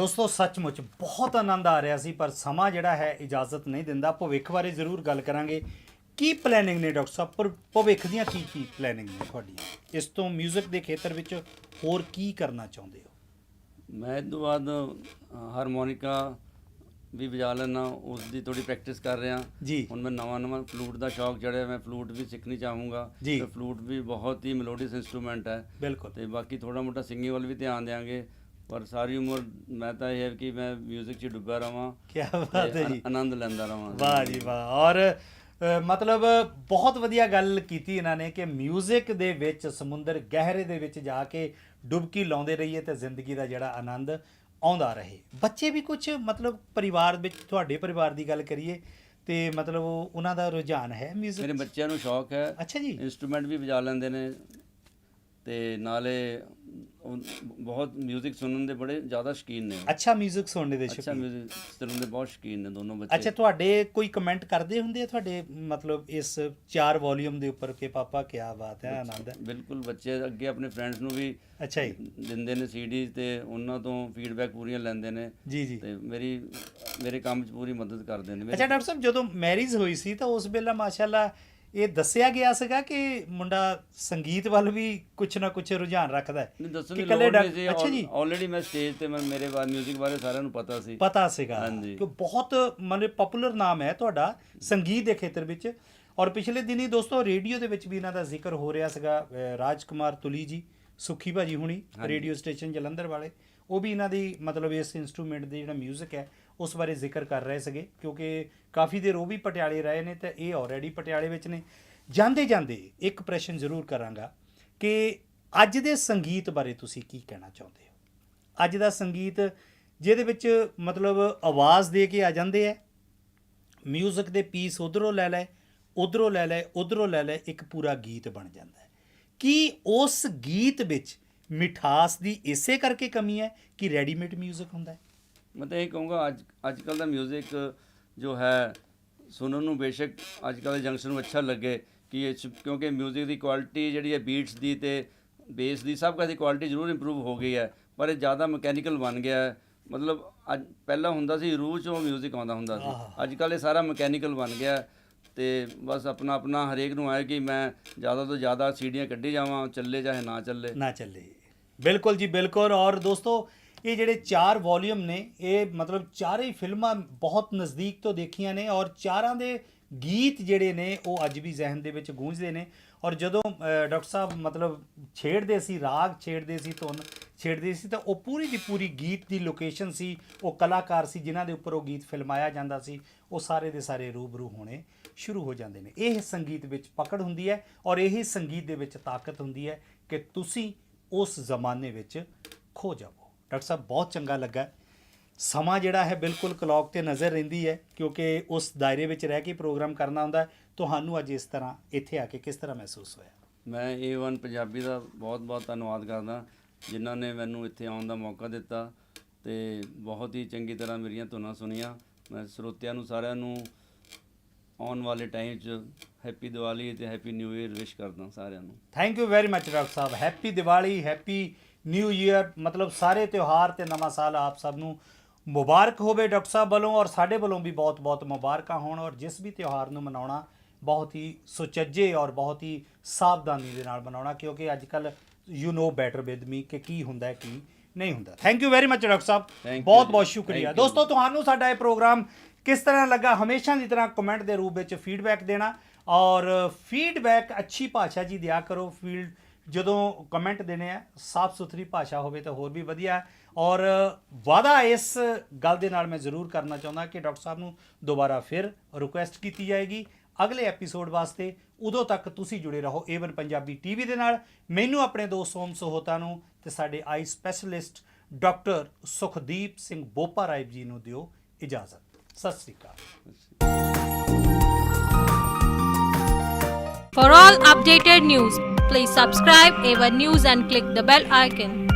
ਦੋਸਤੋ ਸੱਚਮੁੱਚ ਬਹੁਤ ਆਨੰਦ ਆ ਰਿਹਾ ਸੀ ਪਰ ਸਮਾਂ ਜਿਹੜਾ ਹੈ ਇਜਾਜ਼ਤ ਨਹੀਂ ਦਿੰਦਾ। ਭਵਿੱਖ ਬਾਰੇ ਜ਼ਰੂਰ ਗੱਲ ਕਰਾਂਗੇ। ਕੀ ਪਲੈਨਿੰਗ ਨੇ ਡਾਕਟਰ ਸਾਹਿਬ? ਪਰ ਭਵਿੱਖ ਦੀਆਂ ਕੀ ਕੀ ਪਲੈਨਿੰਗ ਨੇ ਤੁਹਾਡੀਆਂ? ਇਸ ਤੋਂ 뮤직 ਦੇ ਖੇਤਰ ਵਿੱਚ ਹੋਰ ਕੀ ਕਰਨਾ ਚਾਹੁੰਦੇ ਹੋ? ਮੈਂ ਇਸ ਤੋਂ ਬਾਅਦ ਹਾਰਮੋਨਿਕਾ ਵੀ ਵਜਾ ਲੈਣਾ ਉਸ ਦੀ ਥੋੜੀ ਪ੍ਰੈਕਟਿਸ ਕਰ ਰਿਹਾ। ਜੀ। ਹੁਣ ਮੈਂ ਨਵਾਂ ਨਵਾਂ ਫਲੂਟ ਦਾ ਸ਼ੌਕ ਚੜਿਆ। ਮੈਂ ਫਲੂਟ ਵੀ ਸਿੱਖਣੀ ਚਾਹੂੰਗਾ। ਤੇ ਫਲੂਟ ਵੀ ਬਹੁਤ ਹੀ ਮੈਲੋਡੀਅਸ ਇਨਸਟਰੂਮੈਂਟ ਹੈ। ਬਿਲਕੁਲ। ਤੇ ਬਾਕੀ ਥੋੜਾ ਮੋਟਾ ਸਿੰਗਿੰਗ ਵੱਲ ਵੀ ਧਿਆਨ ਦੇਵਾਂਗੇ ਪਰ ਸਾਰੀ ਉਮਰ ਮੈਂ ਤਾਂ ਇਹ ਹੈ ਕਿ ਮੈਂ 뮤직 'ਚ ਡੁੱਬਾ ਰਵਾਂ ਕੀ ਬਾਤ ਹੈ ਤੇ ਜੀ ਆਨੰਦ ਲੈਂਦਾ ਰਵਾਂ ਵਾਹ ਜੀ ਵਾਹ ਔਰ ਅ, ਮਤਲਬ ਬਹੁਤ ਵਧੀਆ ਗੱਲ ਕੀਤੀ ਇਹਨਾਂ ਨੇ ਕਿ 뮤직 ਦੇ ਵਿੱਚ ਸਮੁੰਦਰ ਗਹਿਰੇ ਦੇ ਵਿੱਚ ਜਾ ਕੇ ਡੁਬਕੀ ਲਾਉਂਦੇ ਰਹੀਏ ਤੇ ਜ਼ਿੰਦਗੀ ਦਾ ਜਿਹੜਾ ਆਨੰਦ ਆਉਂਦਾ ਰਹੇ ਬੱਚੇ ਵੀ ਕੁਝ ਮਤਲਬ ਪਰਿਵਾਰ ਵਿੱਚ ਤੁਹਾਡੇ ਪਰਿਵਾਰ ਦੀ ਗੱਲ ਕਰੀਏ ਤੇ ਮਤਲਬ ਉਹ- ਉਹਨਾਂ ਦਾ ਰੁਝਾਨ ਹੈ ਮੇਰੇ 뮤직 ਬੱਚਿਆਂ ਨੂੰ ਸ਼ੌਕ ਹੈ ਅੱਛਾ ਜੀ ਇਨਸਟਰੂਮੈਂਟ ਵੀ ਵਜਾ ਲੈਂਦੇ ਨੇ ਤੇ ਨਾਲੇ ਉਹ ਬਹੁਤ 뮤직 ਸੁਣਨ ਦੇ ਬੜੇ ਜ਼ਿਆਦਾ ਸ਼ੌਕੀਨ ਨੇ ਉਹ। ਅੱਛਾ 뮤직 ਸੁਣਨੇ ਦੇ ਅੱਛਾ ਸ਼ੌਕੀਨ 뮤직 ਸੁਣਨ ਦੇ ਬਹੁਤ ਸ਼ੌਕੀਨ ਨੇ ਦੋਨੋਂ ਬੱਚੇ ਅੱਛਾ ਤੁਹਾਡੇ ਕੋਈ ਕਮੈਂਟ ਕਰਦੇ ਹੁੰਦੇ ਆ ਤੁਹਾਡੇ ਮਤਲਬ ਇਸ ਚਾਰ ਵੋਲਿਊਮ ਦੇ ਉੱਪਰ ਕਿ ਪਾਪਾ ਕੀ ਬਾਤ ਹੈ ਆਨੰਦ ਹੈ ਬਿਲਕੁਲ ਬੱਚੇ ਅੱਗੇ ਆਪਣੇ ਫਰੈਂਡਸ ਨੂੰ ਵੀ ਅੱਛਾ ਜੀ ਦਿੰਦੇ ਨੇ ਸੀਡੀ ਤੇ ਉਹਨਾਂ ਤੋਂ ਫੀਡਬੈਕ ਪੂਰੀਆਂ ਲੈਂਦੇ ਨੇ ਜੀ ਜੀ ਤੇ ਮੇਰੀ ਮੇਰੇ ਕੰਮ 'ਚ ਪੂਰੀ ਮਦਦ ਕਰਦੇ ਨੇ ਅੱਛਾ ਮੇਰੇ ਡਾਕਟਰ ਸਾਹਿਬ ਜਦੋਂ ਮੈਰਿਜ ਹੋਈ ਸੀ ਤਾਂ ਉਸ ਵੇਲੇ ਮਾਸ਼ਾਅੱਲਾ ਇਹ ਦੱਸਿਆ ਗਿਆ ਸੀਗਾ ਕਿ ਮੁੰਡਾ ਸੰਗੀਤ ਵੱਲ ਵੀ ਕੁਛ ਨਾ ਕੁਛ ਰੁਝਾਨ ਰੱਖਦਾ ਹੈ ਨਹੀਂ ਦੱਸਣ ਕਿ ਦੀ ਇਕੱਲੇ ਲੋੜ ਡਾਕ- ਨਹੀਂ ਸੀ ਅੱਛਾ ਜੀ ਆਲਰੇਡੀ ਮੈਂ ਸਟੇਜ ਤੇ ਮੈਂ ਮੇਰੇ ਬਾਰੇ 뮤직 ਬਾਰੇ ਸਾਰਿਆਂ ਨੂੰ ਪਤਾ ਸੀ ਪਤਾ ਸੀਗਾ ਹਾਂਜੀ। ਕਿ ਬਹੁਤ ਮਤਲਬ ਪਪੂਲਰ ਨਾਮ ਹੈ ਤੁਹਾਡਾ ਸੰਗੀਤ ਦੇ ਖੇਤਰ ਵਿੱਚ ਔਰ ਪਿਛਲੇ ਦਿਨੀ ਦੋਸਤੋ ਰੇਡੀਓ ਦੇ ਵਿੱਚ ਵੀ ਇਹਨਾਂ ਦਾ ਜ਼ਿਕਰ ਹੋ ਰਿਹਾ ਸੀਗਾ ਅਹ ਰਾਜਕੁਮਾਰ ਤੁਲੀ ਜੀ ਸੁਖੀ ਭਾਜੀ ਹੁਣੀ ਹਾਂਜੀ। ਰੇਡੀਓ ਸਟੇਸ਼ਨ ਜਲੰਧਰ ਵਾਲੇ ਉਹ ਵੀ ਇਹਨਾਂ ਦੀ ਮਤਲਬ ਇਸ ਇਨਸਟਰੂਮੈਂਟ ਦੀ ਜਿਹੜਾ 뮤직 ਹੈ ਉਸ ਬਾਰੇ ਜ਼ਿਕਰ ਕਰ ਰਹੇ ਸੀਗੇ, ਕਿਉਂਕਿ ਕਾਫੀ ਦੇਰ ਉਹ ਵੀ ਪਟਿਆਲੇ ਰਹੇ ਨੇ ਤੇ ਇਹ ਆਲਰੇਡੀ ਪਟਿਆਲੇ ਵਿੱਚ ਨੇ। ਜਾਂਦੇ ਜਾਂਦੇ ਇੱਕ ਪ੍ਰਸ਼ਨ ਜ਼ਰੂਰ ਕਰਾਂਗਾ ਕਿ ਅੱਜ ਦੇ ਸੰਗੀਤ ਬਾਰੇ ਤੁਸੀਂ ਕੀ ਕਹਿਣਾ ਚਾਹੁੰਦੇ ਹੋ? ਅੱਜ ਦਾ ਸੰਗੀਤ ਜਿਹਦੇ ਵਿੱਚ ਮਤਲਬ ਆਵਾਜ਼ ਦੇ ਕੇ ਆ ਜਾਂਦੇ ਹੈ ਮਿਊਜ਼ਿਕ ਦੇ ਪੀਸ ਉਧਰੋਂ ਲੈ ਲੈ, ਉਧਰੋਂ ਲੈ ਲੈ, ਉਧਰੋਂ ਲੈ ਲੈ, ਇੱਕ ਪੂਰਾ ਗੀਤ ਬਣ ਜਾਂਦਾ ਹੈ। ਕੀ ਉਸ ਗੀਤ ਵਿੱਚ ਮਿਠਾਸ ਦੀ ਇਸੇ ਕਰਕੇ ਕਮੀ ਹੈ ਕਿ ਰੈਡੀਮੇਡ ਮਿਊਜ਼ਿਕ ਹੁੰਦਾ ਹੈ? ਮੈਂ ਤਾਂ ਇਹ ਕਹੂੰਗਾ ਅੱਜ ਅੱਜ ਕੱਲ ਦਾ 뮤직 ਜੋ ਹੈ ਸੁਣਨ ਨੂੰ ਬੇਸ਼ੱਕ ਅੱਜ ਕੱਲ ਦੇ ਜੰਕਸ਼ਨ ਨੂੰ ਅੱਛਾ ਲੱਗੇ ਕਿ ਇਹ 'ਚ- ਕਿਉਂਕਿ 뮤직 ਦੀ ਕੁਆਲਿਟੀ ਜਿਹੜੀ ਹੈ ਬੀਟਸ ਦੀ ਤੇ ਬੇਸ ਦੀ ਸਭ ਕੁਝ ਦੀ ਕੁਆਲਿਟੀ ਜ਼ਰੂਰ ਇੰਪਰੂਵ ਹੋ ਗਈ ਹੈ ਪਰ ਇਹ ਜ਼ਿਆਦਾ ਮਕੈਨੀਕਲ ਬਣ ਗਿਆ ਹੈ ਮਤਲਬ ਅੱਜ ਪਹਿਲਾਂ ਹੁੰਦਾ ਸੀ ਰੂਹ ਚੋਂ 뮤직 ਆਉਂਦਾ ਹੁੰਦਾ ਸੀ ਆਹ। ਅੱਜ ਕੱਲ ਇਹ ਸਾਰਾ ਮਕੈਨੀਕਲ ਬਣ ਗਿਆ ਹੈ ਤੇ ਬਸ ਆਪਣਾ ਆਪਣਾ ਹਰੇਕ ਨੂੰ ਆਏ ਕਿ ਮੈਂ ਜ਼ਿਆਦਾ ਤੋਂ ਜ਼ਿਆਦਾ ਸੀਡੀਆਂ ਕੱਢੀ ਜਾਵਾਂ ਚੱਲੇ ਚਾਹੇ ਨਾ ਚੱਲੇ ਨਾ ਚੱਲੇ ਬਿਲਕੁਲ ਜੀ ਬਿਲਕੁਲ ਔਰ ਦੋਸਤੋ ਇਹ ਜਿਹੜੇ ਚਾਰ ਵੋਲੀਅਮ ਨੇ, ਇਹ ਮਤਲਬ ਚਾਰੇ ਹੀ ਫਿਲਮਾਂ ਬਹੁਤ ਨਜ਼ਦੀਕ ਤੋਂ ਦੇਖੀਆਂ ਨੇ ਔਰ ਚਾਰਾਂ ਦੇ ਗੀਤ ਜਿਹੜੇ ਨੇ, ਉਹ ਅੱਜ ਵੀ ਜ਼ਿਹਨ ਦੇ ਵਿੱਚ ਗੂੰਜਦੇ ਨੇ। ਔਰ ਜਦੋਂ ਡਾਕਟਰ ਸਾਹਿਬ ਮਤਲਬ ਛੇੜਦੇ ਸੀ, ਰਾਗ ਛੇੜਦੇ ਸੀ, ਧੁਨ ਛੇੜਦੇ ਸੀ, ਤਾਂ ਉਹ ਪੂਰੀ ਦੀ ਪੂਰੀ ਗੀਤ ਦੀ ਲੋਕੇਸ਼ਨ ਸੀ, ਉਹ ਕਲਾਕਾਰ ਸੀ ਜਿਨ੍ਹਾਂ ਦੇ ਉੱਪਰ ਉਹ ਗੀਤ ਫਿਲਮਾਇਆ ਜਾਂਦਾ ਸੀ, ਉਹ ਸਾਰੇ ਦੇ ਸਾਰੇ ਰੂਬਰੂ ਹੋਣੇ ਸ਼ੁਰੂ ਹੋ ਜਾਂਦੇ ਨੇ। ਇਹ ਸੰਗੀਤ ਵਿੱਚ ਪਕੜ ਹੁੰਦੀ ਹੈ ਔਰ ਇਹ ਸੰਗੀਤ ਦੇ ਵਿੱਚ ਤਾਕਤ ਹੁੰਦੀ ਹੈ ਕਿ ਤੁਸੀਂ ਉਸ ਜ਼ਮਾਨੇ ਵਿੱਚ ਖੋ ਜਾਓ। ਡਾਕਟਰ ਸਾਹਿਬ ਬਹੁਤ ਚੰਗਾ ਲੱਗਾ। ਸਮਾਂ ਜਿਹੜਾ ਹੈ ਬਿਲਕੁਲ ਕਲੌਕ ਤੇ ਨਜ਼ਰ ਰਹਿੰਦੀ ਹੈ ਕਿਉਂਕਿ ਉਸ ਦਾਇਰੇ ਵਿੱਚ ਰਹਿ ਕੇ ਪ੍ਰੋਗਰਾਮ ਕਰਨਾ ਹੁੰਦਾ। ਤੁਹਾਨੂੰ ਅੱਜ ਇਸ ਤਰ੍ਹਾਂ ਇੱਥੇ ਆ ਕੇ ਕਿਸ ਤਰ੍ਹਾਂ ਮਹਿਸੂਸ ਹੋਇਆ? ਮੈਂ A1 ਪੰਜਾਬੀ ਦਾ ਬਹੁਤ ਬਹੁਤ ਧੰਨਵਾਦ ਕਰਦਾ ਜਿਨ੍ਹਾਂ ਨੇ ਮੈਨੂੰ ਇੱਥੇ ਆਉਣ ਦਾ ਮੌਕਾ ਦਿੱਤਾ ਤੇ ਬਹੁਤ ਹੀ ਚੰਗੀ ਤਰ੍ਹਾਂ ਮੇਰੀਆਂ ਧੁਨਾਂ ਸੁਣੀਆਂ। ਮੈਂ ਸਰੋਤਿਆਂ ਨੂੰ ਸਾਰਿਆਂ ਨੂੰ ਆਉਣ ਵਾਲੇ ਟਾਈਮ 'ਚ ਹੈਪੀ ਦੀਵਾਲੀ ਤੇ ਹੈਪੀ ਨਿਊ ਇਅਰ ਵਿਸ਼ ਕਰਦਾ ਸਾਰਿਆਂ ਨੂੰ। Thank you very much doctor Sahib. Happy Diwali happy new year ਮਤਲਬ ਸਾਰੇ ਤਿਉਹਾਰ ਤੇ ਨਵਾਂ ਸਾਲ ਆਪ ਸਭ ਨੂੰ ਮੁਬਾਰਕ ਹੋਵੇ ਡਾਕਟਰ ਸਾਹਿਬ ਵੱਲੋਂ ਔਰ ਸਾਡੇ ਵੱਲੋਂ ਵੀ ਬਹੁਤ-ਬਹੁਤ ਮੁਬਾਰਕਾਂ ਹੋਣ ਔਰ ਜਿਸ ਵੀ ਤਿਉਹਾਰ ਨੂੰ ਮਨਾਉਣਾ ਬਹੁਤ ਹੀ ਸੁਚੱਜੇ ਔਰ ਬਹੁਤ ਹੀ ਸਾਵਧਾਨੀ ਦੇ ਨਾਲ ਮਨਾਉਣਾ ਕਿਉਂਕਿ ਅੱਜ ਕੱਲ you know better with me ਕਿ ਕੀ ਹੁੰਦਾ ਹੈ ਕੀ ਨਹੀਂ ਹੁੰਦਾ। Thank you very much doctor Sahib. Thank you ਬਹੁਤ ਜੀ। ਬਹੁਤ ਸ਼ੁਕਰੀਆ। ਦੋਸਤੋ ਤੁਹਾਨੂੰ ਸਾਡਾ ਇਹ ਪ੍ਰੋਗਰਾਮ ਕਿਸ ਤਰ੍ਹਾਂ ਲੱਗਾ ਹਮੇਸ਼ਾ ਦੀ ਤਰ੍ਹਾਂ ਕਮੈਂਟ ਦੇ ਰੂਪ ਵਿੱਚ ਫੀਡਬੈਕ ਦੇਣਾ ਔਰ ਫੀਡਬੈਕ ਅੱਛੀ ਭਾਸ਼ਾ ਜੀ ਦਿਆ ਕਰੋ। ਫੀਲਡ ਜਦੋਂ ਕਮੈਂਟ ਦੇਣੇ ਆ, ਸਾਫ਼ ਸੁਥਰੀ ਭਾਸ਼ਾ ਹੋਵੇ ਤਾਂ ਹੋਰ ਵੀ ਵਧੀਆ। ਔਰ ਵਾਦਾ ਇਸ ਗੱਲ ਦੇ ਨਾਲ ਮੈਂ ਜ਼ਰੂਰ ਕਰਨਾ ਚਾਹੁੰਦਾ ਕਿ ਡਾਕਟਰ ਸਾਹਿਬ ਨੂੰ ਦੁਬਾਰਾ ਫਿਰ ਰਿਕੁਐਸਟ ਕੀਤੀ ਜਾਏਗੀ। ਅਗਲੇ ਐਪੀਸੋਡ ਵਾਸਤੇ ਉਦੋਂ ਤੱਕ ਤੁਸੀਂ ਜੁੜੇ ਰਹੋ ਏਵਨ ਪੰਜਾਬੀ ਟੀਵੀ ਦੇ ਨਾਲ। ਮੈਨੂੰ ਆਪਣੇ ਦੋਸਤ ਸੋਮ ਸੋਹਤਾ ਨੂੰ ਤੇ ਸਾਡੇ eye specialist doctor Sukhdeep Singh Boparai ji ਨੂੰ ਦਿਓ ਇਜਾਜ਼ਤ। ਸਤਿ ਸ੍ਰੀ ਅਕਾਲ। For all updated news, please subscribe Ava News and click the bell icon.